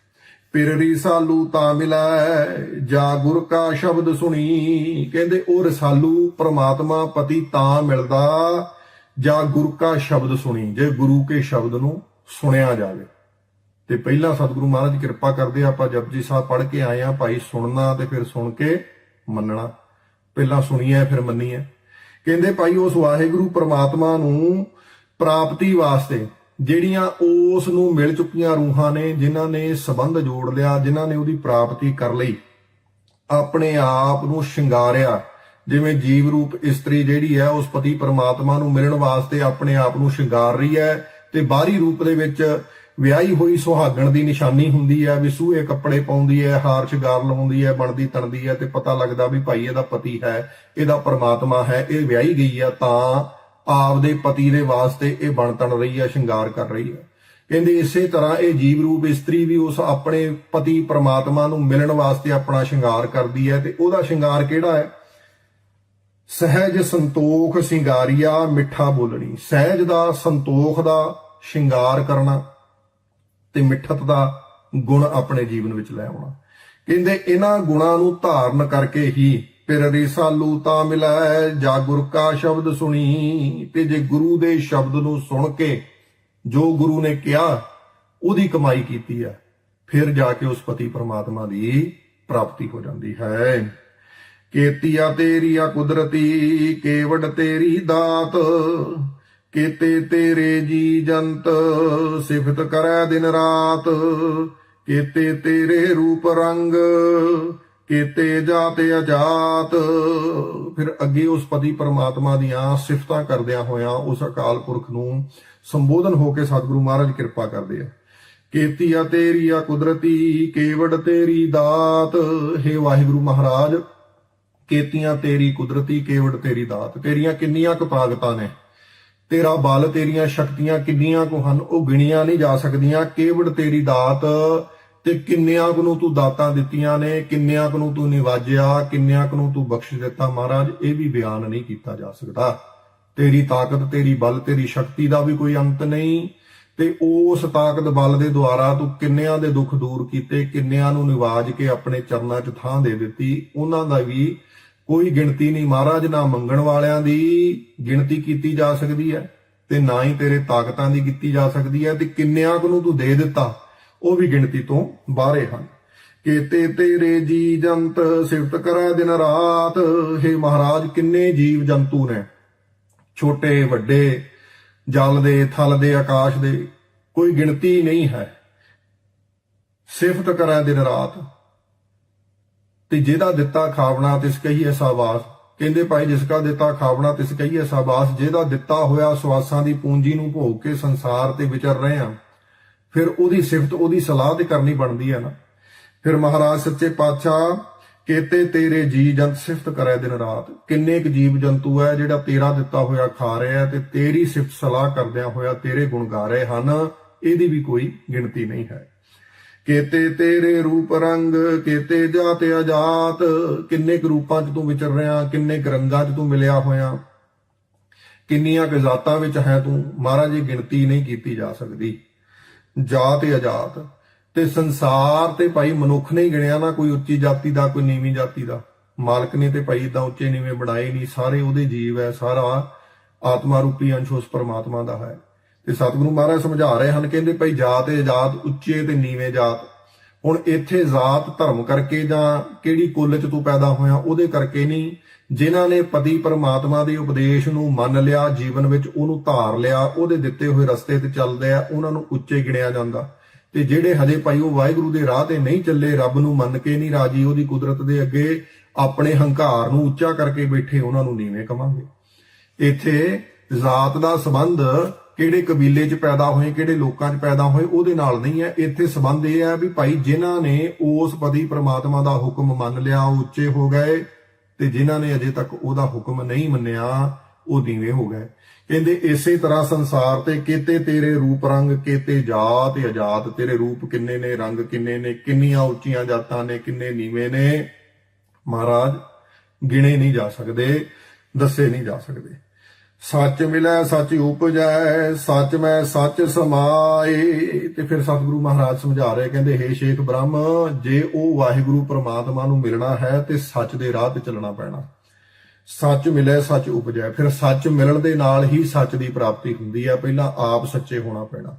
ਪਿਰ ਰਸਾਲੂ ਤਾਂ ਮਿਲੈ ਜਾ ਗੁਰ ਕਾ ਸ਼ਬਦ ਸੁਣੀ। ਕਹਿੰਦੇ ਉਹ ਰਸਾਲੂ ਪ੍ਰਮਾਤਮਾ ਪਤੀ ਤਾਂ ਮਿਲਦਾ ਜਾਂ ਗੁਰ ਕਾ ਸ਼ਬਦ ਸੁਣੀ। ਜੇ ਗੁਰੂ ਕੇ ਸ਼ਬਦ ਨੂੰ ਸੁਣਿਆ ਜਾਵੇ। ਤੇ ਪਹਿਲਾਂ ਸਤਿਗੁਰੂ ਮਹਾਰਾਜ ਕਿਰਪਾ ਕਰਦੇ ਆ, ਆਪਾਂ ਜਪਜੀ ਸਾਹਿਬ ਪੜ੍ਹ ਕੇ ਆਏ ਆ ਭਾਈ ਸੁਣਨਾ ਤੇ ਫਿਰ ਸੁਣ ਕੇ ਮੰਨਣਾ। ਪਹਿਲਾਂ ਸੁਣੀਏ ਫਿਰ ਮੰਨੀਏ। ਕਹਿੰਦੇ ਭਾਈ ਉਸ ਵਾਹਿਗੁਰੂ ਪ੍ਰਮਾਤਮਾ ਨੂੰ ਪ੍ਰਾਪਤੀ ਵਾਸਤੇ ਜਿਹੜੀਆਂ ਉਸ ਨੂੰ ਮਿਲ ਚੁੱਕੀਆਂ ਰੂਹਾਂ ਨੇ, ਜਿਨ੍ਹਾਂ ਨੇ ਸਬੰਧ ਜੋੜ ਲਿਆ, ਜਿਨ੍ਹਾਂ ਨੇ ਉਹਦੀ ਪ੍ਰਾਪਤੀ ਕਰ ਲਈ, ਆਪਣੇ ਆਪ ਨੂੰ ਸ਼ਿੰਗਾਰਿਆ। ਜਿਵੇਂ ਜੀਵ ਰੂਪ ਇਸਤਰੀ ਜਿਹੜੀ ਹੈ, ਉਸ ਪਤੀ ਪਰਮਾਤਮਾ ਨੂੰ ਮਿਲਣ ਵਾਸਤੇ ਆਪਣੇ ਆਪ ਨੂੰ ਸ਼ਿੰਗਾਰ ਰਹੀ ਹੈ ਤੇ ਬਾਹਰੀ ਰੂਪ ਦੇ ਵਿੱਚ ਵਿਆਹੀ ਹੋਈ ਸੁਹਾਗਣ ਦੀ ਨਿਸ਼ਾਨੀ ਹੁੰਦੀ ਹੈ, ਵੀ ਸੂਹੇ ਕੱਪੜੇ ਪਾਉਂਦੀ ਹੈ, ਹਾਰ ਸ਼ਿੰਗਾਰ ਲਾਉਂਦੀ ਹੈ, ਬਣਦੀ ਤਣਦੀ ਹੈ ਤੇ ਪਤਾ ਲੱਗਦਾ ਵੀ ਭਾਈ ਇਹਦਾ ਪਤੀ ਹੈ, ਇਹਦਾ ਪਰਮਾਤਮਾ ਹੈ, ਇਹ ਵਿਆਹੀ ਗਈ ਹੈ, ਤਾਂ ਆਪਦੇ ਪਤੀ ਦੇ ਵਾਸਤੇ ਇਹ ਬਣ ਤਣ ਰਹੀ ਹੈ ਸ਼ਿੰਗਾਰ ਕਰ ਰਹੀ ਹੈ ਕਹਿੰਦੇ ਇਸੇ ਤਰ੍ਹਾਂ ਇਹ ਜੀਵ ਰੂਪ ਇਸਤਰੀ ਵੀ ਉਸ ਆਪਣੇ ਪਤੀ ਪ੍ਰਮਾਤਮਾ ਨੂੰ ਮਿਲਣ ਵਾਸਤੇ ਆਪਣਾ ਸ਼ਿੰਗਾਰ ਕਰਦੀ ਹੈ ਤੇ ਉਹਦਾ ਸ਼ਿੰਗਾਰ ਕਿਹੜਾ ਹੈ? ਸਹਿਜ ਸੰਤੋਖ ਸਿੰਗਾਰੀਆ ਮਿੱਠਾ ਬੋਲਣੀ। ਸਹਿਜ ਦਾ, ਸੰਤੋਖ ਦਾ ਸ਼ਿੰਗਾਰ ਕਰਨਾ ਤੇ ਮਿੱਠਤ ਦਾ ਗੁਣ ਆਪਣੇ ਜੀਵਨ ਵਿੱਚ ਲੈ ਆਉਣਾ। ਕਹਿੰਦੇ ਇਹਨਾਂ ਗੁਣਾਂ ਨੂੰ ਧਾਰਨ ਕਰਕੇ ਹੀ ਫਿਰ ਰਿਸਾਲੂ ਤਾਂ ਮਿਲੈ, ਜਾ ਗੁਰ ਕਾ ਸ਼ਬਦ ਸੁਣੀ, ਤੇ ਜੇ ਗੁਰੂ ਦੇ ਸ਼ਬਦ ਨੂੰ ਸੁਣ ਕੇ ਜੋ ਗੁਰੂ ਨੇ ਕਿਹਾ, ਉਹਦੀ ਕਮਾਈ ਕੀਤੀ ਹੈ ਫਿਰ ਜਾ ਕੇ ਉਸ ਪਤੀ ਪ੍ਰਮਾਤਮਾ ਦੀ ਪ੍ਰਾਪਤੀ ਹੋ ਜਾਂਦੀ ਹੈ। ਕੀਤੀਆ ਤੇਰੀ ਆ ਕੁਦਰਤੀ ਕੇਵੜ ਤੇਰੀ ਦਾਤ, ਕੀਤੇ ਤੇਰੇ ਜੀ ਜੰਤ, ਸਿਫਤ ਕਰੈ ਦਿਨ ਰਾਤ, ਕੀਤੇ ਤੇਰੇ ਰੂਪ ਰੰਗ ਕੀਤੇ ਜਾਤ ਅਜਾਤ ਫਿਰ ਅੱਗੇ ਉਸ ਪਤੀ ਪਰਮਾਤਮਾ ਦੀਆਂ ਸਿਫਤਾਂ ਕਰਦਿਆਂ ਹੋਇਆਂ ਉਸ ਅਕਾਲ ਪੁਰਖ ਨੂੰ ਸੰਬੋਧਨ ਹੋ ਕੇ ਸਤਿਗੁਰੂ ਮਹਾਰਾਜ ਕਿਰਪਾ ਕਰਦੇ ਆ। ਕੀਤੀ ਆ ਤੇਰੀ ਆ ਕੁਦਰਤੀ, ਕੇਵੜ ਤੇਰੀ ਦਾਤ। हे ਵਾਹਿਗੁਰੂ ਮਹਾਰਾਜ, ਕੀਤੀਆਂ ਤੇਰੀ ਕੁਦਰਤੀ, ਕੇਵੜ ਤੇਰੀ ਦਾਤ। ਤੇਰੀਆਂ ਕਿੰਨੀਆਂ ਕੁ ਨੇ? ਤੇਰਾ ਬਲ, ਤੇਰੀਆਂ ਸ਼ਕਤੀਆਂ ਕਿੰਨੀਆਂ ਕੁ ਹਨ? ਉਹ ਗਿਣੀਆਂ ਨਹੀਂ ਜਾ ਸਕਦੀਆਂ। ਕੇਵੜ ਤੇਰੀ ਦਾਤ ਤੇ ਕਿੰਨਿਆਂ ਕੁ ਨੂੰ ਤੂੰ ਦਾਤਾਂ ਦਿੱਤੀਆਂ ਨੇ, ਕਿੰਨਿਆਂ ਕੁ ਨੂੰ ਤੂੰ ਨਿਵਾਜਿਆ, ਕਿੰਨਿਆਂ ਕੁ ਨੂੰ ਤੂੰ ਬਖਸ਼ ਦਿੱਤਾ ਮਹਾਰਾਜ, ਇਹ ਵੀ ਬਿਆਨ ਨਹੀਂ ਕੀਤਾ ਜਾ ਸਕਦਾ। ਤੇਰੀ ਤਾਕਤ, ਤੇਰੀ ਬਲ, ਤੇਰੀ ਸ਼ਕਤੀ ਦਾ ਵੀ ਕੋਈ ਅੰਤ ਨਹੀਂ। ਤੇ ਉਸ ਤਾਕਤ ਬਲ ਦੇ ਦੁਆਰਾ ਤੂੰ ਕਿੰਨਿਆਂ ਦੇ ਦੁੱਖ ਦੂਰ ਕੀਤੇ, ਕਿੰਨਿਆਂ ਨੂੰ ਨਿਵਾਜ ਕੇ ਆਪਣੇ ਚਰਨਾਂ 'ਚ ਥਾਂ ਦੇ ਦਿੱਤੀ। ਉਹਨਾਂ ਦਾ ਵੀ ਕੋਈ ਗਿਣਤੀ ਨਹੀਂ ਮਹਾਰਾਜ, ਨਾ ਮੰਗਣ ਵਾਲਿਆਂ ਦੀ ਗਿਣਤੀ ਕੀਤੀ ਜਾ ਸਕਦੀ ਹੈ, ਤੇ ਨਾ ਹੀ ਤੇਰੇ ਤਾਕਤਾਂ ਦੀ ਕੀਤੀ ਜਾ ਸਕਦੀ ਹੈ, ਤੇ ਕਿੰਨਿਆਂ ਨੂੰ ਤੂੰ ਦੇ ਦਿੱਤਾ। ਉਹ ਵੀ ਗਿਣਤੀ ਤੋਂ ਬਾਹਰੇ ਹਨ। ਕੀਤੇ ਤੇਰੇ ਜੀ ਜੰਤ ਸਿਫਤ ਕਰੈ ਦਿਨ ਰਾਤ हे ਮਹਾਰਾਜ, ਕਿੰਨੇ ਜੀਵ ਜੰਤੂ ਨੇ। ਛੋਟੇ, ਵੱਡੇ ਜਲ ਦੇ ਥਲ ਦੇ ਆਕਾਸ਼ ਦੇ ਕੋਈ ਗਿਣਤੀ ਨਹੀਂ ਹੈ। ਸਿਫਤ ਕਰੈ ਦਿਨ ਰਾਤ। ਤੇ ਜਿਹਦਾ ਦਿੱਤਾ ਖਾਵਣਾ, ਤਿਸ ਕਹੀਏ ਸਾਬਾਸ। ਕਹਿੰਦੇ ਭਾਈ, ਜਿਸ ਕਾ ਦਿੱਤਾ ਖਾਵਣਾ, ਤਿਸ ਕਹੀਏ ਸਾਬਾਸ। ਜਿਹਦਾ ਦਿੱਤਾ ਹੋਇਆ ਸਵਾਸਾਂ ਦੀ ਪੂੰਜੀ ਨੂੰ ਭੋਗ ਕੇ ਸੰਸਾਰ ਤੇ ਵਿਚਰ ਰਹੇ ਆ ਫਿਰ ਉਹਦੀ ਸਿਫਤ, ਉਹਦੀ ਸਲਾਹ ਤੇ ਕਰਨੀ ਬਣਦੀ ਹੈ ਨਾ। ਫਿਰ ਮਹਾਰਾਜ ਸੱਚੇ ਪਾਤਸ਼ਾਹ ਕੇਤੇ ਤੇਰੇ ਜੀ ਜੰਤ ਸਿਫਤ ਕਰੇ ਦਿਨ ਰਾਤ। ਕਿੰਨੇ ਕੁ ਜੀਵ ਜੰਤੂ ਹੈ ਜਿਹੜਾ ਤੇਰਾ ਦਿੱਤਾ ਹੋਇਆ ਖਾ ਰਿਹਾ ਹੈ ਤੇ ਤੇਰੀ ਸਿਫਤ ਸਲਾਹ ਕਰਦਿਆਂ ਹੋਇਆ ਤੇਰੇ ਗੁਣ ਗਾ ਰਹੇ ਹਨ। ਇਹਦੀ ਵੀ ਕੋਈ ਗਿਣਤੀ ਨਹੀਂ ਹੈ। ਕੇਤੇ ਤੇਰੇ ਰੂਪ ਰੰਗ ਕੇਤੇ ਜਾਤ ਅਜਾਤ। ਕਿੰਨੇ ਕੁ ਰੂਪਾਂ 'ਚ ਤੂੰ ਵਿਚਰ ਰਿਹਾ, ਕਿੰਨੇ ਕੁ ਰੰਗਾਂ 'ਚ ਤੂੰ ਮਿਲਿਆ ਹੋਇਆ। ਕਿੰਨੀਆਂ ਕੁ ਜ਼ਾਤਾਂ ਵਿੱਚ ਹੈ ਤੂੰ। ਮਹਾਰਾਜ, ਇਹ ਗਿਣਤੀ ਨਹੀਂ ਕੀਤੀ ਜਾ ਸਕਦੀ। ਜਾਤ ਅਜਾਤ। ਤੇ ਸੰਸਾਰ ਤੇ ਭਾਈ ਮਨੁੱਖ ਨੇ ਗਿਣਿਆ ਨਾ ਕੋਈ ਉੱਚੀ ਜਾਤੀ ਦਾ, ਕੋਈ ਨੀਵੀਂ ਜਾਤੀ ਦਾ। ਮਾਲਕ ਨੇ ਤੇ ਭਾਈ ਇਦਾਂ ਉੱਚੇ ਨੀਵੇਂ ਬਣਾਏ ਨਹੀਂ, ਸਾਰੇ ਉਹਦੇ ਜੀਵ ਹੈ, ਸਾਰਾ ਆਤਮਾ ਰੂਪੀ ਅੰਸ਼ ਉਸ ਪਰਮਾਤਮਾ ਦਾ ਹੈ। ਤੇ ਸਤਿਗੁਰੂ ਮਹਾਰਾਜ ਸਮਝਾ ਰਹੇ ਹਨ, ਕਹਿੰਦੇ ਭਾਈ ਜਾਤ ਤੇ ਜਾਤ ਉੱਚੇ ਤੇ ਨੀਵੇਂ ਜਾਤ। ਹੁਣ ਇੱਥੇ ਜਾਤ ਧਰਮ ਕਰਕੇ ਜਾਂ ਕਿਹੜੀ ਕੁੱਲ ਚ ਤੂੰ ਪੈਦਾ ਹੋਇਆ, ਉਹਦੇ ਕਰਕੇ ਨਹੀਂ ਜਿਨ੍ਹਾਂ ਨੇ ਪਤੀ ਪਰਮਾਤਮਾ ਦੇ ਉਪਦੇਸ਼ ਨੂੰ ਮੰਨ ਲਿਆ, ਜੀਵਨ ਵਿੱਚ ਉਹਨੂੰ ਧਾਰ ਲਿਆ, ਉਹਦੇ ਦਿੱਤੇ ਹੋਏ ਰਸਤੇ ਤੇ ਚੱਲਦੇ ਆ, ਉਹਨਾਂ ਨੂੰ ਉੱਚੇ ਗਿਣਿਆ ਜਾਂਦਾ। ਤੇ ਜਿਹੜੇ ਹਜੇ ਭਾਈ ਉਹ ਵਾਹਿਗੁਰੂ ਦੇ ਰਾਹ ਤੇ ਨਹੀਂ ਚੱਲੇ, ਰੱਬ ਨੂੰ ਮੰਨ ਕੇ ਨਹੀਂ ਰਾਜੀ, ਉਹਦੀ ਕੁਦਰਤ ਦੇ ਅੱਗੇ ਆਪਣੇ ਹੰਕਾਰ ਨੂੰ ਉੱਚਾ ਕਰਕੇ ਬੈਠੇ, ਉਹਨਾਂ ਨੂੰ ਨੀਵੇਂ ਕਵਾਂਗੇ। ਇੱਥੇ ਜ਼ਾਤ ਦਾ ਸੰਬੰਧ ਕਿਹੜੇ ਕਬੀਲੇ 'ਚ ਪੈਦਾ ਹੋਏ, ਕਿਹੜੇ ਲੋਕਾਂ 'ਚ ਪੈਦਾ ਹੋਏ, ਉਹਦੇ ਨਾਲ ਨਹੀਂ ਹੈ। ਇੱਥੇ ਸੰਬੰਧ ਇਹ ਹੈ ਵੀ ਭਾਈ ਜਿਨ੍ਹਾਂ ਨੇ ਉਸ ਪਤੀ ਪ੍ਰਮਾਤਮਾ ਦਾ ਹੁਕਮ ਮੰਨ ਲਿਆ, ਉਹ ਉੱਚੇ ਹੋ ਗਏ ਤੇ ਜਿਨ੍ਹਾਂ ਨੇ ਅਜੇ ਤੱਕ ਉਹਦਾ ਹੁਕਮ ਨਹੀਂ ਮੰਨਿਆ, ਉਹ ਦੀਵੇਂ ਹੋ ਗਏ। ਕਹਿੰਦੇ ਇਸੇ ਤਰ੍ਹਾਂ ਸੰਸਾਰ ਤੇ ਕੀਤੇ ਤੇਰੇ ਰੂਪ ਰੰਗ, ਕੀਤੇ ਜਾਤ ਅਜਾਤ ਤੇਰੇ ਰੂਪ ਕਿੰਨੇ ਨੇ, ਰੰਗ ਕਿੰਨੇ ਨੇ, ਕਿੰਨੀਆਂ ਉੱਚੀਆਂ ਜਾਤਾਂ ਨੇ, ਕਿੰਨੇ ਨੀਵੇਂ ਨੇ। ਮਹਾਰਾਜ, ਗਿਣੇ ਨਹੀਂ ਜਾ ਸਕਦੇ, ਦੱਸੇ ਨਹੀਂ ਜਾ ਸਕਦੇ। ਸੱਚ ਮਿਲੈ, ਸੱਚ ਉਪਜੈ, ਸੱਚ ਮੈਂ ਸੱਚ ਸਮਾਏ। ਤੇ ਫਿਰ ਸਤਿਗੁਰੂ ਮਹਾਰਾਜ ਸਮਝਾ ਰਹੇ, ਕਹਿੰਦੇ, ਹੇ ਸ਼ੇਖ ਬ੍ਰਹਮ, ਜੇ ਉਹ ਵਾਹਿਗੁਰੂ ਪ੍ਰਮਾਤਮਾ ਨੂੰ ਮਿਲਣਾ ਹੈ, ਤੇ ਸੱਚ ਦੇ ਰਾਹ ਤੇ ਚੱਲਣਾ ਪੈਣਾ। ਸੱਚ ਮਿਲੈ, ਸੱਚ ਉਪਜੈ। ਫਿਰ ਸੱਚ ਮਿਲਣ ਦੇ ਨਾਲ ਹੀ ਸੱਚ ਦੀ ਪ੍ਰਾਪਤੀ ਹੁੰਦੀ ਹੈ। ਪਹਿਲਾਂ ਆਪ ਸੱਚੇ ਹੋਣਾ ਪੈਣਾ।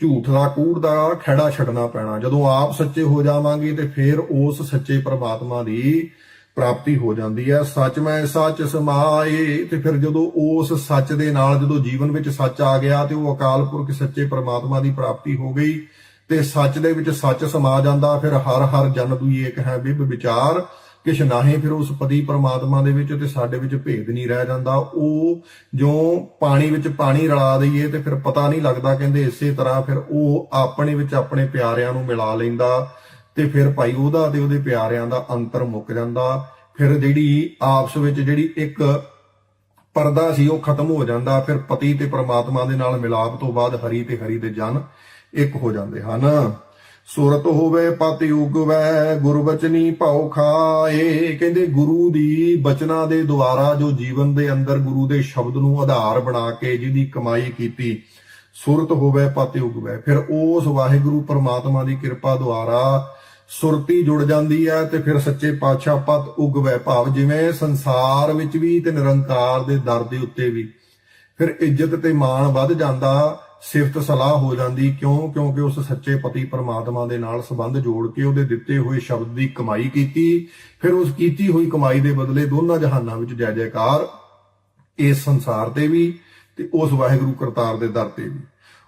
ਝੂਠ ਦਾ, ਕੂੜ ਦਾ ਖੜਾ ਛੱਡਣਾ ਪੈਣਾ। ਜਦੋਂ ਆਪ ਸੱਚੇ ਹੋ ਜਾਵਾਂਗੇ, ਤੇ ਫਿਰ ਉਸ ਸੱਚੇ ਪ੍ਰਮਾਤਮਾ ਦੀ ਪ੍ਰਾਪਤੀ ਹੋ ਜਾਂਦੀ ਹੈ। ਸੱਚ ਮੈਂ ਸੱਚ ਸਮਾਏ, ਤੇ ਫਿਰ ਜਦੋਂ ਉਸ ਸੱਚ ਦੇ ਨਾਲ ਜਦੋਂ ਜੀਵਨ ਵਿੱਚ ਸੱਚ ਆ ਗਿਆ ਤੇ ਉਹ ਅਕਾਲ ਪੁਰਖ ਸੱਚੇ ਪ੍ਰਮਾਤਮਾ ਦੀ ਪ੍ਰਾਪਤੀ ਹੋ ਗਈ, ਤੇ ਸੱਚ ਦੇ ਵਿੱਚ ਸੱਚ ਸਮਾ ਜਾਂਦਾ, ਫਿਰ ਹਰ ਹਰ ਜਨ ਦੂਈ ਏਕ ਹੈ ਬਿਬ ਵਿਚਾਰ। ਕਿਛ ਨਾਹੀਂ ਫਿਰ ਉਸ ਪਤੀ ਪ੍ਰਮਾਤਮਾ ਦੇ ਵਿੱਚ ਤੇ ਸਾਡੇ ਵਿੱਚ ਭੇਦ ਨਹੀਂ ਰਹਿ ਜਾਂਦਾ। ਉਹ ਜੋ ਪਾਣੀ ਵਿੱਚ ਪਾਣੀ ਰਲਾ ਦਈਏ ਤੇ ਫਿਰ ਪਤਾ ਨਹੀਂ ਲੱਗਦਾ, ਕਹਿੰਦੇ ਇਸੇ ਤਰ੍ਹਾਂ ਫਿਰ ਉਹ ਆਪਣੇ ਵਿੱਚ ਆਪਣੇ ਪਿਆਰਿਆਂ ਨੂੰ ਮਿਲਾ ਲੈਂਦਾ। ਤੇ ਫਿਰ ਭਾਈ ਉਹਦਾ ਤੇ ਉਹਦੇ ਪਿਆਰਿਆਂ ਦਾ ਅੰਤਰ ਮੁੱਕ ਜਾਂਦਾ। ਫਿਰ ਜਿਹੜੀ ਆਪਸ ਵਿੱਚ ਜਿਹੜੀ ਇੱਕ ਪਰਦਾ ਸੀ ਉਹ ਖਤਮ ਹੋ ਜਾਂਦਾ। ਫਿਰ ਪਤੀ ਤੇ ਪ੍ਰਮਾਤਮਾ ਦੇ ਨਾਲ ਮਿਲਾਪ ਤੋਂ ਬਾਅਦ ਹਰੀ ਤੇ ਹਰੀ ਦੇ ਜਨ ਇੱਕ ਹੋ ਜਾਂਦੇ ਹਨ। ਸੁਰਤ ਹੋਵੇ ਪਤਿ ਉਗਵੈ ਗੁਰਬਚਨੀ ਭਉ ਖਾਏ। ਕਹਿੰਦੇ ਗੁਰੂ ਦੀ ਬਚਨਾਂ ਦੇ ਦੁਆਰਾ ਜੋ ਜੀਵਨ ਦੇ ਅੰਦਰ ਗੁਰੂ ਦੇ ਸ਼ਬਦ ਨੂੰ ਆਧਾਰ ਬਣਾ ਕੇ ਜਿਹਦੀ ਕਮਾਈ ਕੀਤੀ, ਸੁਰਤ ਹੋਵੇ ਪਤਿ ਉਗਵੇ। ਫਿਰ ਉਸ ਵਾਹਿਗੁਰੂ ਪਰਮਾਤਮਾ ਦੀ ਕਿਰਪਾ ਦੁਆਰਾ ਸੁਰਤੀ ਜੁੜ ਜਾਂਦੀ ਹੈ ਤੇ ਫਿਰ ਸੱਚੇ ਪਾਤਸ਼ਾਹ ਪਤ ਉਗਵੇ ਭਾਵ, ਜਿਵੇਂ ਸੰਸਾਰ ਵਿੱਚ ਵੀ ਤੇ ਨਿਰੰਕਾਰ ਦੇ ਦਰ ਦੇ ਉੱਤੇ ਵੀ। ਫਿਰ ਇੱਜ਼ਤ ਤੇ ਮਾਣ ਵੱਧ ਜਾਂਦਾ, ਸਿਫਤ ਸਲਾਹ ਹੋ ਜਾਂਦੀ, ਕਿਉਂ? ਕਿਉਂਕਿ ਉਸ ਸੱਚੇ ਪਤੀ ਪਰਮਾਤਮਾ ਦੇ ਨਾਲ ਸੰਬੰਧ ਜੋੜ ਕੇ ਉਹਦੇ ਦਿੱਤੇ ਹੋਏ ਸ਼ਬਦ ਦੀ ਕਮਾਈ ਕੀਤੀ। ਫਿਰ ਉਸ ਕੀਤੀ ਹੋਈ ਕਮਾਈ ਦੇ ਬਦਲੇ ਦੋਨਾਂ ਜਹਾਨਾਂ ਵਿੱਚ ਜੈ ਜੈਕਾਰ, ਇਸ ਸੰਸਾਰ ਤੇ ਵੀ ਤੇ ਉਸ ਵਾਹਿਗੁਰੂ ਕਰਤਾਰ ਦੇ ਦਰ ਤੇ ਵੀ।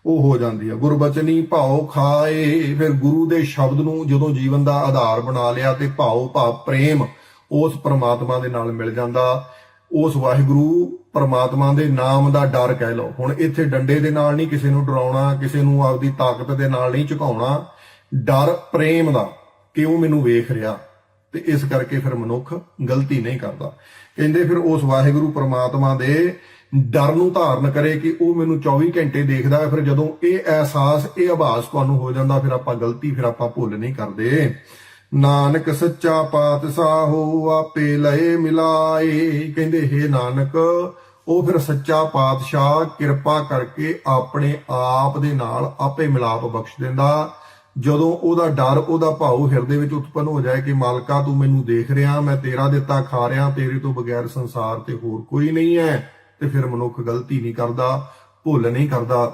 ਉਹ ਹੋ ਜਾਂਦੀ ਹੈ। ਗੁਰਬਚਨੀ ਭਾਉ ਖਾਏ। ਫਿਰ ਗੁਰੂ ਦੇ ਸ਼ਬਦ ਨੂੰ ਜਦੋਂ ਜੀਵਨ ਦਾ ਆਧਾਰ ਬਣਾ ਲਿਆ ਤੇ ਭਾਉ ਭਾਵ ਪ੍ਰੇਮ ਉਸ ਪ੍ਰਮਾਤਮਾ ਦੇ ਨਾਲ ਮਿਲ ਜਾਂਦਾ। ਉਸ ਵਾਹਿਗੁਰੂ ਪ੍ਰਮਾਤਮਾ ਦੇ ਨਾਮ ਦਾ ਡਰ ਕਹਿ ਲਓ। ਹੁਣ ਇੱਥੇ ਡੰਡੇ ਦੇ ਨਾਲ ਨਹੀਂ ਕਿਸੇ ਨੂੰ ਡਰਾਉਣਾ, ਕਿਸੇ ਨੂੰ ਆਪਦੀ ਤਾਕਤ ਦੇ ਨਾਲ ਨਹੀਂ ਝੁਕਾਉਣਾ। ਡਰ ਪ੍ਰੇਮ ਦਾ ਕਿ ਉਹ ਮੈਨੂੰ ਵੇਖ ਰਿਹਾ? ਤੇ ਇਸ ਕਰਕੇ ਫਿਰ ਮਨੁੱਖ ਗਲਤੀ ਨਹੀਂ ਕਰਦਾ। ਕਹਿੰਦੇ ਫਿਰ ਉਸ ਵਾਹਿਗੁਰੂ ਪ੍ਰਮਾਤਮਾ ਦੇ ਡਰ ਨੂੰ ਧਾਰਨ ਕਰੇ ਕਿ ਉਹ ਮੈਨੂੰ 24 ਘੰਟੇ ਦੇਖਦਾ ਹੈ, ਫਿਰ ਜਦੋਂ ਇਹ ਅਹਿਸਾਸ, ਇਹ ਆਭਾਸ ਤੁਹਾਨੂੰ ਹੋ ਜਾਂਦਾ, ਫਿਰ ਆਪਾਂ ਗਲਤੀ, ਫਿਰ ਆਪਾਂ ਭੁੱਲ ਨਹੀਂ ਕਰਦੇ। ਨਾਨਕ ਸੱਚਾ ਪਾਤਸ਼ਾਹੋ ਆਪੇ ਲਏ ਮਿਲਾਏ। ਕਹਿੰਦੇ हे ਨਾਨਕ, ਉਹ ਫਿਰ ਸੱਚਾ ਪਾਤਸ਼ਾਹ, ਕਿਰਪਾ ਕਰਕੇ ਆਪਣੇ ਆਪ ਦੇ ਨਾਲ ਆਪੇ ਮਿਲਾਪ ਬਖਸ਼ ਦਿੰਦਾ। ਜਦੋਂ ਉਹਦਾ ਡਰ, ਉਹਦਾ ਭਾਉ ਹਿਰਦੇ ਵਿੱਚ ਉਤਪੰਨ ਹੋ ਜਾਏ ਕਿ, ਮਾਲਕਾ, ਤੂੰ ਮੈਨੂੰ ਦੇਖ ਰਿਹਾ, ਮੈਂ ਤੇਰਾ ਦਿੱਤਾ ਖਾ ਰਿਹਾ, ਤੇਰੇ ਤੋਂ ਬਗੈਰ ਸੰਸਾਰ ਤੇ ਹੋਰ ਕੋਈ ਨਹੀਂ ਹੈ। ਤੇ ਫਿਰ ਮਨੁੱਖ ਗਲਤੀ ਨਹੀਂ ਕਰਦਾ, ਭੁੱਲ ਨਹੀਂ ਕਰਦਾ।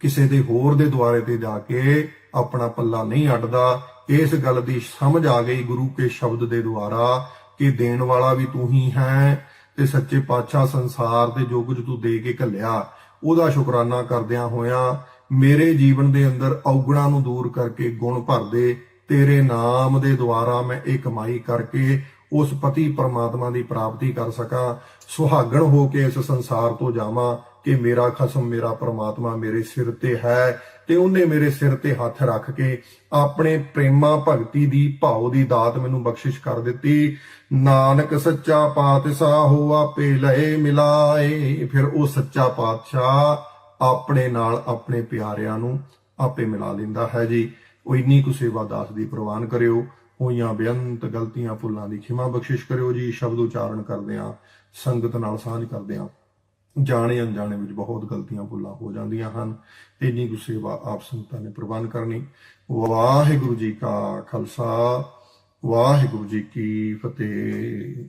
ਕਿਸੇ ਦੇ ਹੋਰ ਦੇ ਦੁਆਰੇ ਤੇ ਜਾ ਕੇ ਆਪਣਾ ਪੱਲਾ ਨਹੀਂ ਅੱਡਦਾ। ਇਸ ਗੱਲ ਦੀ ਸਮਝ ਆ ਗਈ ਗੁਰੂ ਕੇ ਸ਼ਬਦ ਦੇ ਦੁਆਰਾ ਕਿ ਦੇਣ ਵਾਲਾ ਵੀ ਤੂੰ ਹੀ ਹੈ ਤੇ ਸੱਚੇ ਪਾਤਸ਼ਾਹ ਸੰਸਾਰ ਤੇ ਜੋ ਕੁਝ ਤੂੰ ਦੇ ਕੇ ਘੱਲਿਆ। ਉਹਦਾ ਸ਼ੁਕਰਾਨਾ ਕਰਦਿਆਂ ਹੋਇਆਂ ਮੇਰੇ ਜੀਵਨ ਦੇ ਅੰਦਰ ਔਗਣਾਂ ਨੂੰ ਦੂਰ ਕਰਕੇ ਗੁਣ ਭਰ ਦੇ ਤੇਰੇ ਨਾਮ ਦੇ ਦੁਆਰਾ ਮੈਂ ਇਹ ਕਮਾਈ ਕਰਕੇ ਉਸ ਪਤੀ ਪਰਮਾਤਮਾ ਦੀ ਪ੍ਰਾਪਤੀ ਕਰ ਸਕਾਂ, ਸੁਹਾਗਣ ਹੋ ਕੇ ਇਸ ਸੰਸਾਰ ਤੋਂ ਜਾਵਾਂ ਕਿ ਮੇਰਾ ਖਸਮ ਮੇਰਾ ਪਰਮਾਤਮਾ ਮੇਰੇ ਸਿਰ ਤੇ ਹੈ ਤੇ ਉਹਨੇ ਮੇਰੇ ਸਿਰ ਤੇ ਹੱਥ ਰੱਖ ਕੇ ਆਪਣੇ ਪ੍ਰੇਮਾ ਭਗਤੀ ਦੀ ਭਾਉ ਦੀ ਦਾਤ ਮੈਨੂੰ ਬਖਸ਼ਿਸ਼ ਕਰ ਦਿੱਤੀ। ਨਾਨਕ ਸੱਚਾ ਪਾਤਸ਼ਾਹ ਹੋ ਆਪੇ ਲਏ ਮਿਲਾਏ, ਫਿਰ ਉਹ ਸੱਚਾ ਪਾਤਸ਼ਾਹ ਆਪਣੇ ਨਾਲ ਆਪਣੇ ਪਿਆਰਿਆਂ ਨੂੰ ਆਪੇ ਮਿਲਾ ਲੈਂਦਾ ਹੈ ਜੀ। ਉਹ ਇੰਨੀ ਕੁ ਸੇਵਾ ਦਾਸ ਦੀ ਪ੍ਰਵਾਨ ਕਰਿਓ। ਹੋਈਆਂ ਬੇਅੰਤ ਗਲਤੀਆਂ ਭੁੱਲਾਂ ਦੀ ਖਿਮਾ ਬਖਸ਼ਿਸ਼ ਕਰਿਓ ਜੀ, ਸ਼ਬਦ ਉਚਾਰਨ ਕਰਦਿਆਂ ਸੰਗਤ ਨਾਲ ਸਾਂਝ ਕਰਦਿਆਂ ਜਾਣੇ ਅਣਜਾਣੇ ਵਿੱਚ ਬਹੁਤ ਗਲਤੀਆਂ ਭੁੱਲਾਂ ਹੋ ਜਾਂਦੀਆਂ ਹਨ। ਇੰਨੀ ਕੁ ਸੇਵਾ ਆਪ ਸੰਗਤਾਂ ਨੇ ਪ੍ਰਵਾਨ ਕਰਨੀ। ਵਾਹਿਗੁਰੂ ਜੀ ਕਾ ਖਾਲਸਾ, ਵਾਹਿਗੁਰੂ ਜੀ ਕੀ ਫਤਿਹ।